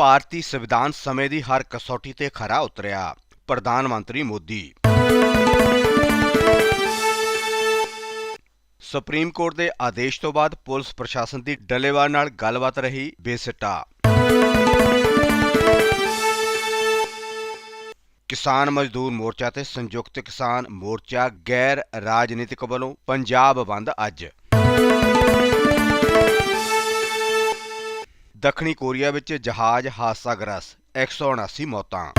ਭਾਰਤੀ ਸੰਵਿਧਾਨ ਸਮੇਂ ਦੀ ਹਰ ਕਸੌਟੀ ਤੇ ਖਰਾ ਉਤਰਿਆ, ਪ੍ਰਧਾਨ ਮੰਤਰੀ ਮੋਦੀ। ਸੁਪਰੀਮ ਕੋਰਟ ਦੇ ਆਦੇਸ਼ ਤੋਂ ਬਾਅਦ ਪੁਲਿਸ ਪ੍ਰਸ਼ਾਸਨ ਦੀ ਡੱਲੇਵਾਲ ਨਾਲ ਗੱਲਬਾਤ ਰਹੀ ਬੇਸਿੱਟਾ। ਕਿਸਾਨ ਮਜ਼ਦੂਰ ਮੋਰਚਾ ਤੇ ਸੰਯੁਕਤ ਕਿਸਾਨ ਮੋਰਚਾ ਗੈਰ ਰਾਜਨੀਤਿਕ ਵੱਲੋਂ ਪੰਜਾਬ ਬੰਦ ਅੱਜ। ਦੱਖਣੀ ਕੋਰੀਆ ਵਿੱਚ ਜਹਾਜ਼ ਹਾਦਸਾਗ੍ਰਸਤ 179 ਮੌਤਾਂ।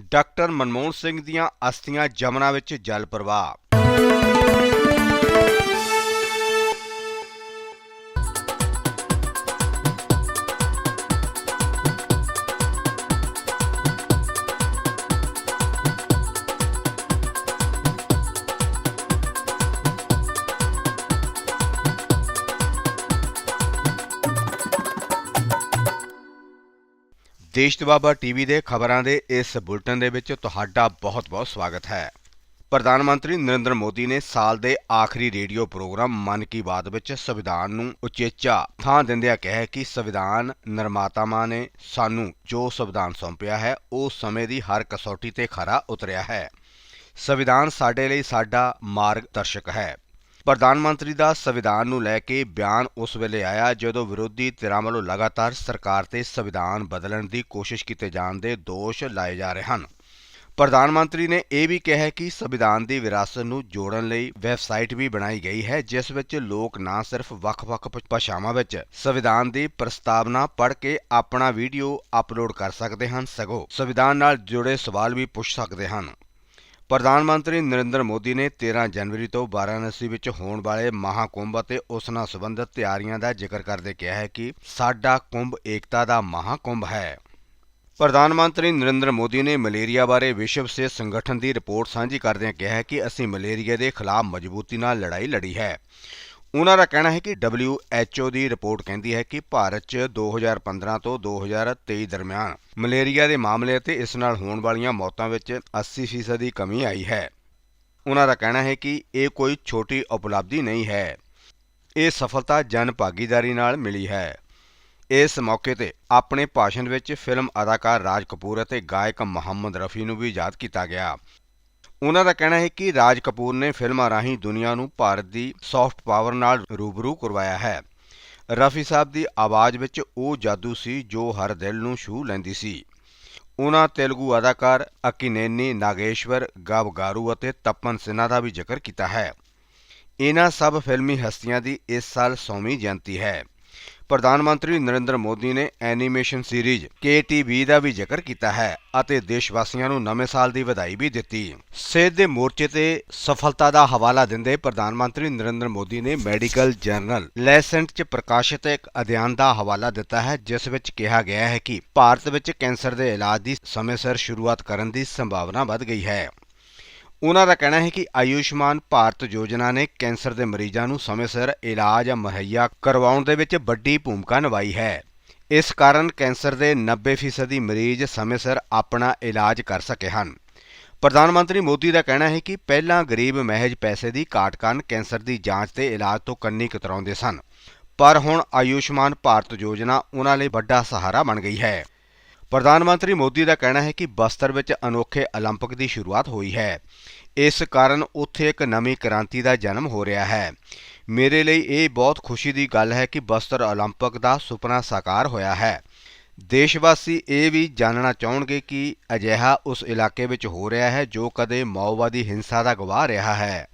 ਡਾਕਟਰ ਮਨਮੋਹਨ ਸਿੰਘ ਦੀਆਂ ਅਸਥੀਆਂ ਜਮਨਾ ਵਿੱਚ ਜਲ ਪ੍ਰਵਾਹ। ਦੇਸ਼ ਦਵਾਬਾ ਟੀਵੀ ਦੇ ਖਬਰਾਂ ਦੇ ਇਸ ਬੁਲਟਨ ਦੇ ਵਿੱਚ ਤੁਹਾਡਾ ਬਹੁਤ-ਬਹੁਤ ਸਵਾਗਤ ਹੈ। ਪ੍ਰਧਾਨ ਮੰਤਰੀ ਨਰਿੰਦਰ ਮੋਦੀ ਨੇ ਸਾਲ ਦੇ ਆਖਰੀ ਰੇਡੀਓ ਪ੍ਰੋਗਰਾਮ ਮਨ ਕੀ ਬਾਤ ਵਿੱਚ ਸੰਵਿਧਾਨ ਨੂੰ ਉਚੇਚਾ ਥਾਂ ਦਿੰਦਿਆਂ ਕਿਹਾ ਕਿ ਸੰਵਿਧਾਨ ਨਿਰਮਾਤਾਵਾਂ ਨੇ ਸਾਨੂੰ ਜੋ ਸੰਵਿਧਾਨ ਸੌਂਪਿਆ ਹੈ, ਉਹ ਸਮੇਂ ਦੀ ਹਰ ਕਸੌਟੀ ਤੇ ਖਰਾ ਉਤਰਿਆ ਹੈ। ਸੰਵਿਧਾਨ ਸਾਡੇ ਲਈ ਸਾਡਾ ਮਾਰਗਦਰਸ਼ਕ ਹੈ। ਪ੍ਰਧਾਨ ਮੰਤਰੀ ਦਾ ਸੰਵਿਧਾਨ ਨੂੰ ਲੈ ਕੇ ਬਿਆਨ ਉਸ ਵੇਲੇ ਆਇਆ ਜਦੋਂ ਵਿਰੋਧੀ ਧਿਰਾਂ ਵੱਲੋਂ ਲਗਾਤਾਰ ਸਰਕਾਰ ਤੇ ਸੰਵਿਧਾਨ ਬਦਲਣ ਦੀ ਕੋਸ਼ਿਸ਼ ਕੀਤੇ ਜਾਣ ਦੇ ਦੋਸ਼ ਲਾਏ ਜਾ ਰਹੇ ਹਨ। ਪ੍ਰਧਾਨ ਮੰਤਰੀ ਨੇ ਇਹ ਵੀ ਕਿਹਾ ਕਿ ਸੰਵਿਧਾਨ ਦੀ ਵਿਰਾਸਤ ਨੂੰ ਜੋੜਨ ਲਈ ਵੈਬਸਾਈਟ ਵੀ ਬਣਾਈ ਗਈ ਹੈ, ਜਿਸ ਵਿੱਚ ਲੋਕ ਨਾ ਸਿਰਫ ਵੱਖ-ਵੱਖ ਭ- ਭਾਸ਼ਾਵਾਂ ਵਿੱਚ ਸੰਵਿਧਾਨ ਦੀ ਪ੍ਰਸਤਾਵਨਾ ਪੜ੍ਹ ਕੇ ਆਪਣਾ ਵੀਡੀਓ ਅਪਲੋਡ ਕਰ ਸਕਦੇ ਹਨ, ਸਗੋਂ ਸੰਵਿਧਾਨ ਨਾਲ ਜੁੜੇ ਸਵਾਲ ਵੀ ਪੁੱਛ ਸਕਦੇ ਹਨ। ਪ੍ਰਧਾਨ ਮੰਤਰੀ ਨਰਿੰਦਰ ਮੋਦੀ ਨੇ 13 ਜਨਵਰੀ ਤੋਂ ਵਾਰਾਣਸੀ ਵਿੱਚ ਹੋਣ ਵਾਲੇ ਮਹਾਕੁੰਭ ਅਤੇ ਉਸ ਨਾਲ ਸੰਬੰਧਿਤ ਤਿਆਰੀਆਂ ਦਾ ਜ਼ਿਕਰ ਕਰਦੇ ਕਿਹਾ ਹੈ ਕਿ ਸਾਡਾ ਕੁੰਭ ਏਕਤਾ ਦਾ ਮਹਾਕੁੰਭ ਹੈ। ਪ੍ਰਧਾਨ ਮੰਤਰੀ ਨਰਿੰਦਰ ਮੋਦੀ ਨੇ ਮਲੇਰੀਆ ਬਾਰੇ ਵਿਸ਼ਵ ਸਿਹਤ ਸੰਗਠਨ ਦੀ ਰਿਪੋਰਟ ਸਾਂਝੀ ਕਰਦਿਆਂ ਕਿਹਾ ਹੈ ਕਿ ਅਸੀਂ ਮਲੇਰੀਆ ਦੇ ਖਿਲਾਫ ਮਜ਼ਬੂਤੀ ਨਾਲ ਲੜਾਈ ਲੜੀ ਹੈ। ਉਹਨਾਂ ਦਾ ਕਹਿਣਾ ਹੈ ਕਿ WHO ਦੀ ਰਿਪੋਰਟ ਕਹਿੰਦੀ ਹੈ ਕਿ ਭਾਰਤ 'ਚ 2015 ਤੋਂ 2023 ਦਰਮਿਆਨ ਮਲੇਰੀਆ ਦੇ ਮਾਮਲੇ ਅਤੇ ਇਸ ਨਾਲ ਹੋਣ ਵਾਲੀਆਂ ਮੌਤਾਂ ਵਿੱਚ 80% ਦੀ ਕਮੀ ਆਈ ਹੈ। ਉਹਨਾਂ ਦਾ ਕਹਿਣਾ ਹੈ ਕਿ ਇਹ ਕੋਈ ਛੋਟੀ ਉਪਲਬਧੀ ਨਹੀਂ ਹੈ। ਇਹ ਸਫਲਤਾ ਜਨ ਭਾਗੀਦਾਰੀ ਨਾਲ ਮਿਲੀ ਹੈ। ਇਸ ਮੌਕੇ ਤੇ ਆਪਣੇ ਭਾਸ਼ਣ ਵਿੱਚ ਫਿਲਮ ਅਦਾਕਾਰ ਰਾਜ ਕਪੂਰ ਅਤੇ ਗਾਇਕ ਮੁਹੰਮਦ ਰਫੀ ਨੂੰ ਵੀ ਯਾਦ ਕੀਤਾ ਗਿਆ। ਉਹਨਾਂ ਦਾ ਕਹਿਣਾ ਹੈ ਕਿ ਰਾਜ ਕਪੂਰ ਨੇ ਫਿਲਮਾਂ ਰਾਹੀਂ ਦੁਨੀਆ ਨੂੰ ਭਾਰਤ ਦੀ ਸੌਫਟ ਪਾਵਰ ਨਾਲ ਰੂਬਰੂ ਕਰਵਾਇਆ ਹੈ। ਰਫੀ ਸਾਹਿਬ ਦੀ ਆਵਾਜ਼ ਵਿੱਚ ਉਹ ਜਾਦੂ ਸੀ ਜੋ ਹਰ ਦਿਲ ਨੂੰ ਛੂਹ ਲੈਂਦੀ ਸੀ। ਉਹਨਾਂ ਤੇਲਗੂ ਅਦਾਕਾਰ ਅਕਿਨੇਨੀ ਨਾਗੇਸ਼ਵਰ ਗਾਵਗਾਰੂ ਅਤੇ ਤਪਨ ਸਿਨਹਾ ਦਾ ਵੀ ਜ਼ਿਕਰ ਕੀਤਾ ਹੈ। ਇਹਨਾਂ ਸਭ ਫਿਲਮੀ ਹਸਤੀਆਂ ਦੀ ਇਸ ਸਾਲ ਸੌਵੀਂ ਜਯੰਤੀ ਹੈ। ਪ੍ਰਧਾਨ ਮੰਤਰੀ ਨਰਿੰਦਰ ਮੋਦੀ ਨੇ ਐਨੀਮੇਸ਼ਨ ਸੀਰੀਜ਼ KTV ਦਾ ਵੀ ਜ਼ਿਕਰ ਕੀਤਾ ਹੈ ਅਤੇ ਦੇਸ਼ ਵਾਸੀਆਂ ਨੂੰ ਨਵੇਂ ਸਾਲ ਦੀ ਵਧਾਈ ਵੀ ਦਿੱਤੀ। ਸਿਹਤ ਦੇ ਮੋਰਚੇ ਤੇ ਸਫਲਤਾ ਦਾ ਹਵਾਲਾ ਦਿੰਦੇ ਪ੍ਰਧਾਨ ਮੰਤਰੀ ਨਰਿੰਦਰ ਮੋਦੀ ਨੇ ਮੈਡੀਕਲ ਜਰਨਲ ਲੈਸੈਂਟ 'ਚ ਪ੍ਰਕਾਸ਼ਿਤ ਇੱਕ ਅਧਿਐਨ ਦਾ ਹਵਾਲਾ ਦਿੱਤਾ ਹੈ, ਜਿਸ ਵਿੱਚ ਕਿਹਾ ਗਿਆ ਹੈ ਕਿ ਭਾਰਤ ਵਿੱਚ ਕੈਂਸਰ ਦੇ ਇਲਾਜ ਦੀ ਸਮੇਂ ਸਿਰ ਸ਼ੁਰੂਆਤ ਕਰਨ ਦੀ ਸੰਭਾਵਨਾ ਵੱਧ ਗਈ ਹੈ। ਉਹਨਾਂ ਦਾ ਕਹਿਣਾ ਹੈ ਕਿ ਆਯੁਸ਼ਮਾਨ ਭਾਰਤ ਯੋਜਨਾ ਨੇ ਕੈਂਸਰ ਦੇ ਮਰੀਜ਼ਾਂ ਨੂੰ ਸਮੇਂ ਸਿਰ ਇਲਾਜ ਮੁਹੱਈਆ ਕਰਵਾਉਣ ਦੇ ਵਿੱਚ ਵੱਡੀ ਭੂਮਿਕਾ ਨਿਭਾਈ ਹੈ। ਇਸ ਕਾਰਨ ਕੈਂਸਰ ਦੇ 90% ਮਰੀਜ਼ ਸਮੇਂ ਸਿਰ ਆਪਣਾ ਇਲਾਜ ਕਰ ਸਕੇ ਹਨ। ਪ੍ਰਧਾਨ ਮੰਤਰੀ ਮੋਦੀ ਦਾ ਕਹਿਣਾ ਹੈ ਕਿ ਪਹਿਲਾਂ ਗਰੀਬ ਮਹਿਜ ਪੈਸੇ ਦੀ ਘਾਟ ਕਾਰਨ ਕੈਂਸਰ ਦੀ ਜਾਂਚ ਤੇ ਇਲਾਜ ਤੋਂ ਕੰਨੀ ਕਤਰਾਉਂਦੇ ਸਨ। ਪਰ ਹੁਣ ਆਯੁਸ਼ਮਾਨ ਭਾਰਤ ਯੋਜਨਾ ਉਹਨਾਂ ਲਈ ਵੱਡਾ ਸਹਾਰਾ ਬਣ ਗਈ ਹੈ। ਪ੍ਰਧਾਨ ਮੰਤਰੀ ਮੋਦੀ ਦਾ ਕਹਿਣਾ ਹੈ ਕਿ ਬਸਤਰ ਵਿੱਚ ਅਨੋਖੇ 올림픽 ਦੀ ਸ਼ੁਰੂਆਤ ਹੋਈ ਹੈ ਇਸ ਕਾਰਨ ਉੱਥੇ ਇੱਕ ਨਵੀਂ ਕ੍ਰਾਂਤੀ ਦਾ ਜਨਮ ਹੋ ਰਿਹਾ ਹੈ ਮੇਰੇ ਲਈ ਇਹ ਬਹੁਤ ਖੁਸ਼ੀ ਦੀ ਗੱਲ ਹੈ ਕਿ ਬਸਤਰ 올림픽 ਦਾ ਸੁਪਨਾ ਸਾਕਾਰ ਹੋਇਆ ਹੈ ਦੇਸ਼ ਵਾਸੀ ਇਹ ਵੀ ਜਾਣਨਾ ਚਾਹਣਗੇ ਕਿ ਅਜਿਹਾ ਉਸ ਇਲਾਕੇ ਵਿੱਚ ਹੋ ਰਿਹਾ ਹੈ ਜੋ ਕਦੇ ਮਾਓਵਾਦੀ ਹਿੰਸਾ ਦਾ ਗਵਾਹ ਰਿਹਾ ਹੈ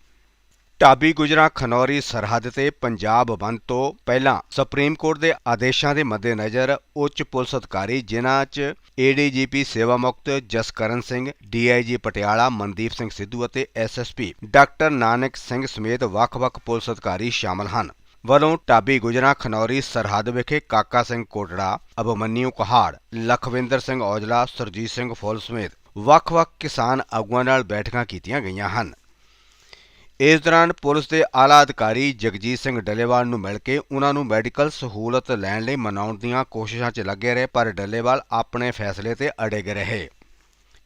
ਢਾਬੀ ਗੁਜਰਾ ਖਨੌਰੀ ਸਰਹੱਦ ਤੇ ਪੰਜਾਬ ਬੰਦ ਤੋਂ ਪਹਿਲਾਂ ਸੁਪਰੀਮ ਕੋਰਟ ਦੇ ਆਦੇਸ਼ਾਂ ਦੇ ਮੱਦੇਨਜ਼ਰ ਉੱਚ ਪੁਲਿਸ ਅਧਿਕਾਰੀ ਜਿਨ੍ਹਾਂ 'ਚ ਏਡੀਜੀਪੀ ਸੇਵਾ ਮੁਕਤ ਜਸਕਰਨ ਸਿੰਘ ਡੀਆਈਜੀ ਪਟਿਆਲਾ ਮਨਦੀਪ ਸਿੰਘ ਸਿੱਧੂ ਅਤੇ ਐਸਐਸਪੀ ਡਾਕਟਰ ਨਾਨਕ ਸਿੰਘ ਸਮੇਤ ਵੱਖ-ਵੱਖ ਪੁਲਿਸ ਅਧਿਕਾਰੀ ਸ਼ਾਮਲ ਹਨ। ਵੱਲੋਂ ਢਾਬੀ ਗੁਜਰਾ ਖਨੌਰੀ ਸਰਹੱਦ ਵਿਖੇ ਕਾਕਾ ਸਿੰਘ ਕੋਟੜਾ ਅਭਮਨਿਊ ਕਹਾੜ, ਲਖਵਿੰਦਰ ਸਿੰਘ ਔਜਲਾ, ਸਰਜੀਤ ਸਿੰਘ ਫੁੱਲ ਸਮੇਤ ਵੱਖ-ਵੱਖ ਕਿਸਾਨ ਆਗੂਆਂ ਨਾਲ ਬੈਠਕਾਂ ਕੀਤੀਆਂ ਗਈਆਂ ਹਨ। ਇਸ ਦੌਰਾਨ ਪੁਲਿਸ ਦੇ ਆਲਾ ਅਧਿਕਾਰੀ ਜਗਜੀਤ ਸਿੰਘ ਡੱਲੇਵਾਲ ਨੂੰ ਮਿਲ ਕੇ ਉਹਨਾਂ ਨੂੰ ਮੈਡੀਕਲ ਸਹੂਲਤ ਲੈਣ ਲਈ ਮਨਾਉਣ ਦੀਆਂ ਕੋਸ਼ਿਸ਼ਾਂ 'ਚ ਲੱਗੇ ਰਹੇ, ਪਰ ਡੱਲੇਵਾਲ ਆਪਣੇ ਫੈਸਲੇ ਤੇ ਅੜਿਗ ਰਹੇ।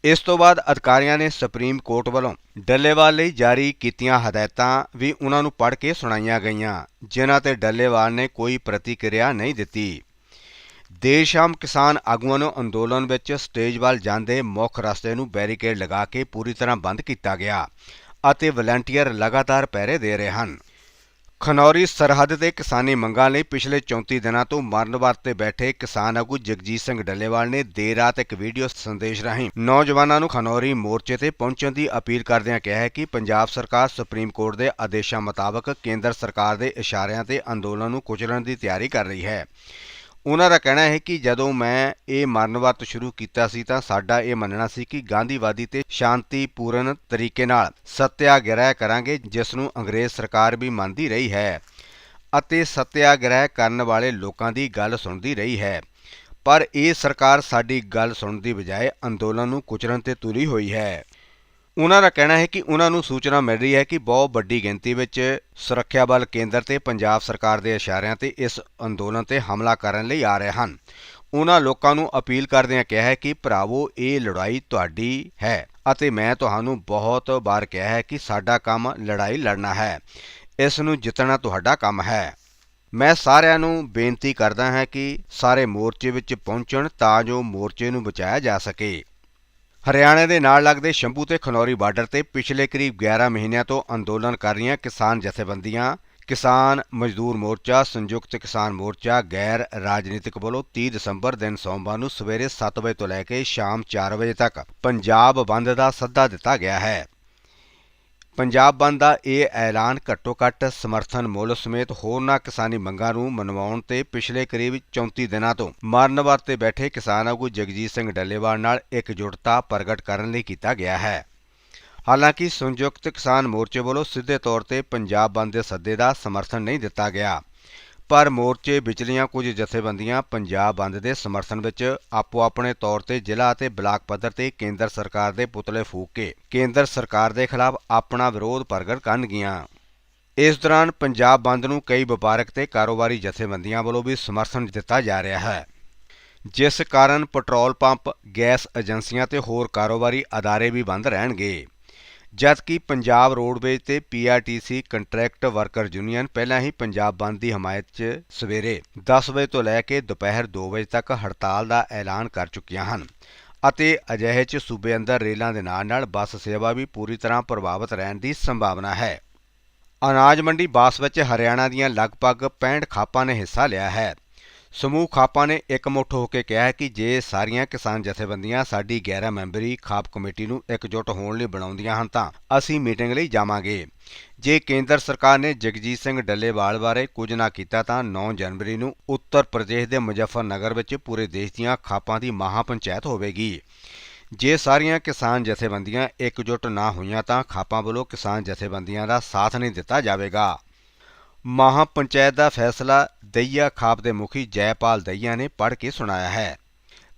ਇਸ ਤੋਂ ਬਾਅਦ ਅਧਿਕਾਰੀਆਂ ਨੇ ਸੁਪਰੀਮ ਕੋਰਟ ਵੱਲੋਂ ਡੱਲੇਵਾਲ ਲਈ ਜਾਰੀ ਕੀਤੀਆਂ ਹਦਾਇਤਾਂ ਵੀ ਉਹਨਾਂ ਨੂੰ ਪੜ੍ਹ ਕੇ ਸੁਣਾਈਆਂ ਗਈਆਂ, ਜਿਨ੍ਹਾਂ ਤੇ ਡੱਲੇਵਾਲ ਨੇ ਕੋਈ ਪ੍ਰਤੀਕਿਰਿਆ ਨਹੀਂ ਦਿੱਤੀ। ਦੇਰ ਸ਼ਾਮ ਕਿਸਾਨ ਆਗੂਆਂ ਨੂੰ ਅੰਦੋਲਨ ਵਿੱਚ ਸਟੇਜ ਵੱਲ ਜਾਂਦੇ ਮੁੱਖ ਰਸਤੇ ਨੂੰ ਬੈਰੀਕੇਡ ਲਗਾ ਕੇ ਪੂਰੀ ਤਰ੍ਹਾਂ ਬੰਦ ਕੀਤਾ ਗਿਆ। ਅਤੇ ਵਲੰਟੀਅਰ ਲਗਾਤਾਰ ਪਹਿਰੇ ਦੇ ਰਹੇ ਹਨ। ਖਨੌਰੀ ਸਰਹੱਦ ਤੇ ਕਿਸਾਨੀ ਮੰਗਾਂ ਲਈ ਪਿਛਲੇ 34 ਦਿਨਾਂ ਤੋਂ ਮਰਨ ਵਰਤ ਬੈਠੇ ਕਿਸਾਨ ਆਗੂ ਜਗਜੀਤ ਸਿੰਘ ਡੱਲੇਵਾਲ ਨੇ ਦੇਰ ਰਾਤ ਇੱਕ ਵੀਡੀਓ ਸੰਦੇਸ਼ ਰਾਹੀਂ ਨੌਜਵਾਨਾਂ ਨੂੰ ਖਨੌਰੀ ਮੋਰਚੇ ਤੇ ਪਹੁੰਚਣ ਦੀ ਅਪੀਲ ਕਰਦਿਆਂ ਕਿਹਾ ਹੈ ਕਿ ਪੰਜਾਬ ਸਰਕਾਰ ਸੁਪਰੀਮ ਕੋਰਟ ਦੇ ਆਦੇਸ਼ਾਂ ਮੁਤਾਬਕ ਕੇਂਦਰ ਸਰਕਾਰ ਦੇ ਇਸ਼ਾਰਿਆਂ ਤੇ ਅੰਦੋਲਨ ਨੂੰ ਕੁਚਲਣ ਦੀ ਤਿਆਰੀ ਕਰ ਰਹੀ ਹੈ। ਉਹਨਾਂ ਦਾ ਕਹਿਣਾ ਹੈ ਕਿ ਜਦੋਂ ਮੈਂ ਇਹ ਮਰਨ ਵਰਤ ਸ਼ੁਰੂ ਕੀਤਾ ਸੀ ਤਾਂ ਸਾਡਾ ਇਹ ਮੰਨਣਾ ਸੀ ਕਿ ਗਾਂਧੀਵਾਦੀ ਤੇ ਸ਼ਾਂਤੀਪੂਰਨ ਤਰੀਕੇ ਨਾਲ ਸਤਿਆਗ੍ਰਹਿ ਕਰਾਂਗੇ, ਜਿਸ ਨੂੰ ਅੰਗਰੇਜ਼ ਸਰਕਾਰ ਵੀ ਮੰਨਦੀ ਰਹੀ ਹੈ ਅਤੇ ਸਤਿਆਗ੍ਰਹਿ ਕਰਨ ਵਾਲੇ ਲੋਕਾਂ ਦੀ ਗੱਲ ਸੁਣਦੀ ਰਹੀ ਹੈ। ਪਰ ਇਹ ਸਰਕਾਰ ਸਾਡੀ ਗੱਲ ਸੁਣਨ ਦੀ ਬਜਾਏ ਅੰਦੋਲਨ ਨੂੰ ਕੁਚਲਣ ਤੇ ਤੁਲੀ ਹੋਈ ਹੈ। ਉਹਨਾਂ ਦਾ ਕਹਿਣਾ ਹੈ ਕਿ ਉਹਨਾਂ ਨੂੰ ਸੂਚਨਾ ਮਿਲ ਰਹੀ ਹੈ ਕਿ ਬਹੁਤ ਵੱਡੀ ਗਿਣਤੀ ਵਿੱਚ ਸੁਰੱਖਿਆ ਬਲ ਕੇਂਦਰ ਤੇ ਪੰਜਾਬ ਸਰਕਾਰ ਦੇ ਇਸ਼ਾਰਿਆਂ ਤੇ ਇਸ ਅੰਦੋਲਨ ਤੇ ਹਮਲਾ ਕਰਨ ਲਈ ਆ ਰਹੇ ਹਨ। ਉਹਨਾਂ ਲੋਕਾਂ ਨੂੰ ਅਪੀਲ ਕਰਦਿਆਂ ਕਿਹਾ ਹੈ ਕਿ ਭਰਾਵੋ, ਇਹ ਲੜਾਈ ਤੁਹਾਡੀ ਹੈ ਅਤੇ ਮੈਂ ਤੁਹਾਨੂੰ ਬਹੁਤ ਵਾਰ ਕਿਹਾ ਹੈ ਕਿ ਸਾਡਾ ਕੰਮ ਲੜਾਈ ਲੜਨਾ ਹੈ। ਇਸ ਨੂੰ ਜਿੱਤਣਾ ਤੁਹਾਡਾ ਕੰਮ ਹੈ। ਮੈਂ ਸਾਰਿਆਂ ਨੂੰ ਬੇਨਤੀ ਕਰਦਾ ਹਾਂ ਕਿ ਸਾਰੇ ਮੋਰਚੇ ਵਿੱਚ ਪਹੁੰਚਣ ਤਾਂ ਜੋ ਮੋਰਚੇ ਨੂੰ ਬਚਾਇਆ ਜਾ ਸਕੇ। ਹਰਿਆਣਾ ਦੇ ਨਾਲ ਲੱਗਦੇ ਸ਼ੰਭੂ ਤੇ ਖਨੌਰੀ ਬਾਰਡਰ ਤੇ ਪਿਛਲੇ ਕਰੀਬ 11 ਮਹੀਨਿਆਂ ਤੋਂ ਅੰਦੋਲਨ ਕਰ ਰਹੀਆਂ ਕਿਸਾਨ ਜਥੇਬੰਦੀਆਂ, ਕਿਸਾਨ ਮਜ਼ਦੂਰ ਮੋਰਚਾ, ਸੰਯੁਕਤ ਕਿਸਾਨ ਮੋਰਚਾ, ਗੈਰ ਰਾਜਨੀਤਿਕ ਵੱਲੋਂ 30 ਦਸੰਬਰ ਦਿਨ ਸੋਮਵਾਰ ਨੂੰ ਸਵੇਰੇ 7 ਵਜੇ ਤੋਂ ਲੈ ਕੇ ਸ਼ਾਮ 4 ਵਜੇ ਤੱਕ ਪੰਜਾਬ ਬੰਦ ਦਾ ਸੱਦਾ ਦਿੱਤਾ ਗਿਆ ਹੈ। ਪੰਜਾਬ ਬੰਦ ਦਾ ਇਹ ਐਲਾਨ ਘੱਟੋ-ਘੱਟ ਸਮਰਥਨ ਮੁੱਲ ਸਮੇਤ ਹੋਰਨਾਂ ਕਿਸਾਨੀ ਮੰਗਾਂ ਨੂੰ ਮਨਵਾਉਣ ਤੇ ਪਿਛਲੇ ਕਰੀਬ 34 ਦਿਨਾਂ ਤੋਂ ਮਰਨ ਵਰਤ ਤੇ ਬੈਠੇ ਕਿਸਾਨ ਆਗੂ ਜਗਜੀਤ ਸਿੰਘ ਡੱਲੇਵਾਲ ਨਾਲ ਇਕਜੁੱਟਤਾ ਪ੍ਰਗਟ ਕਰਨ ਲਈ ਕੀਤਾ ਗਿਆ ਹੈ। ਹਾਲਾਂਕਿ ਸੰਯੁਕਤ ਕਿਸਾਨ ਮੋਰਚੇ ਵੱਲੋਂ ਸਿੱਧੇ ਤੌਰ ਤੇ ਪੰਜਾਬ ਬੰਦ ਦੇ ਸੱਦੇ ਦਾ ਸਮਰਥਨ ਨਹੀਂ ਦਿੱਤਾ ਗਿਆ। ਪਰ ਮੋਰਚੇ ਵਿਚਲੀਆਂ ਕੁਝ ਜਥੇਬੰਦੀਆਂ ਪੰਜਾਬ ਬੰਦ ਦੇ ਸਮਰਥਨ ਵਿੱਚ ਆਪੋ ਆਪਣੇ ਤੌਰ ਤੇ ਜ਼ਿਲ੍ਹਾ ਅਤੇ ਬਲਾਕ ਪੱਧਰ ਤੇ ਕੇਂਦਰ ਸਰਕਾਰ ਦੇ ਪੁਤਲੇ ਫੂਕ ਕੇ ਕੇਂਦਰ ਸਰਕਾਰ ਦੇ ਖਿਲਾਫ ਆਪਣਾ ਵਿਰੋਧ ਪ੍ਰਗਟ ਕਰਨਗੀਆਂ ਇਸ ਦੌਰਾਨ ਪੰਜਾਬ ਬੰਦ ਨੂੰ ਕਈ ਵਪਾਰਕ ਤੇ ਕਾਰੋਬਾਰੀ ਜਥੇਬੰਦੀਆਂ ਵੱਲੋਂ ਵੀ ਸਮਰਥਨ ਦਿੱਤਾ ਜਾ ਰਿਹਾ ਹੈ। ਜਿਸ ਕਾਰਨ ਪੈਟਰੋਲ ਪੰਪ, ਗੈਸ ਏਜੰਸੀਆਂ ਤੇ ਹੋਰ ਕਾਰੋਬਾਰੀ ਅਦਾਰੇ ਵੀ ਬੰਦ ਰਹਿਣਗੇ। ਜਦਕਿ ਪੰਜਾਬ ਰੋਡਵੇਜ਼ ਤੇ ਪੀਆਰਟੀਸੀ ਕੰਟਰੈਕਟ ਵਰਕਰ ਯੂਨੀਅਨ ਪਹਿਲਾਂ ਹੀ ਪੰਜਾਬ ਬੰਦ ਦੀ ਹਮਾਇਤ 'ਚ ਸਵੇਰੇ 10 ਵਜੇ ਤੋਂ ਲੈ ਕੇ ਦੁਪਹਿਰ 2 ਵਜੇ ਤੱਕ ਹੜਤਾਲ ਦਾ ਐਲਾਨ ਕਰ ਚੁੱਕੀਆਂ ਹਨ ਅਤੇ ਅਜਿਹੇ 'ਚ ਸੂਬੇ ਅੰਦਰ ਰੇਲਾਂ ਦੇ ਨਾਲ-ਨਾਲ ਬੱਸ ਸੇਵਾ ਵੀ ਪੂਰੀ ਤਰ੍ਹਾਂ ਪ੍ਰਭਾਵਿਤ ਰਹਿਣ ਦੀ ਸੰਭਾਵਨਾ ਹੈ। ਅਨਾਜ ਮੰਡੀ ਬਾਸ ਵਿੱਚ ਹਰਿਆਣਾ ਦੀਆਂ ਲਗਭਗ 65 ਖਾਪਾਂ ਨੇ ਹਿੱਸਾ ਲਿਆ ਹੈ। ਸਮੂਹ ਖਾਪਾਂ ਨੇ ਇਕਮੁੱਠ ਹੋ ਕੇ ਕਿਹਾ ਹੈ ਕਿ ਜੇ ਸਾਰੀਆਂ ਕਿਸਾਨ ਜਥੇਬੰਦੀਆਂ ਸਾਡੀ 11 ਮੈਂਬਰੀ ਖਾਪ ਕਮੇਟੀ ਨੂੰ ਇਕਜੁੱਟ ਹੋਣ ਲਈ ਬਣਾਉਂਦੀਆਂ ਹਨ ਤਾਂ ਅਸੀਂ ਮੀਟਿੰਗ ਲਈ ਜਾਵਾਂਗੇ। ਜੇ ਕੇਂਦਰ ਸਰਕਾਰ ਨੇ ਜਗਜੀਤ ਸਿੰਘ ਡੱਲੇਵਾਲ ਬਾਰੇ ਕੁਝ ਨਾ ਕੀਤਾ ਤਾਂ 9 ਜਨਵਰੀ ਨੂੰ ਉੱਤਰ ਪ੍ਰਦੇਸ਼ ਦੇ ਮੁਜ਼ੱਫਰਨਗਰ ਵਿੱਚ ਪੂਰੇ ਦੇਸ਼ ਦੀਆਂ ਖਾਪਾਂ ਦੀ ਮਹਾ ਪੰਚਾਇਤ ਹੋਵੇਗੀ। ਜੇ ਸਾਰੀਆਂ ਕਿਸਾਨ ਜਥੇਬੰਦੀਆਂ ਇਕਜੁੱਟ ਨਾ ਹੋਈਆਂ ਤਾਂ ਖਾਪਾਂ ਵੱਲੋਂ ਕਿਸਾਨ ਜਥੇਬੰਦੀਆਂ ਦਾ ਸਾਥ ਨਹੀਂ ਦਿੱਤਾ ਜਾਵੇਗਾ। ਮਹਾ ਪੰਚਾਇਤ ਦਾ ਫੈਸਲਾ ਦਈਆ ਖਾਪ ਦੇ ਮੁਖੀ ਜੈਪਾਲ ਦਈਆ ਨੇ ਪੜ੍ਹ ਕੇ ਸੁਣਾਇਆ ਹੈ।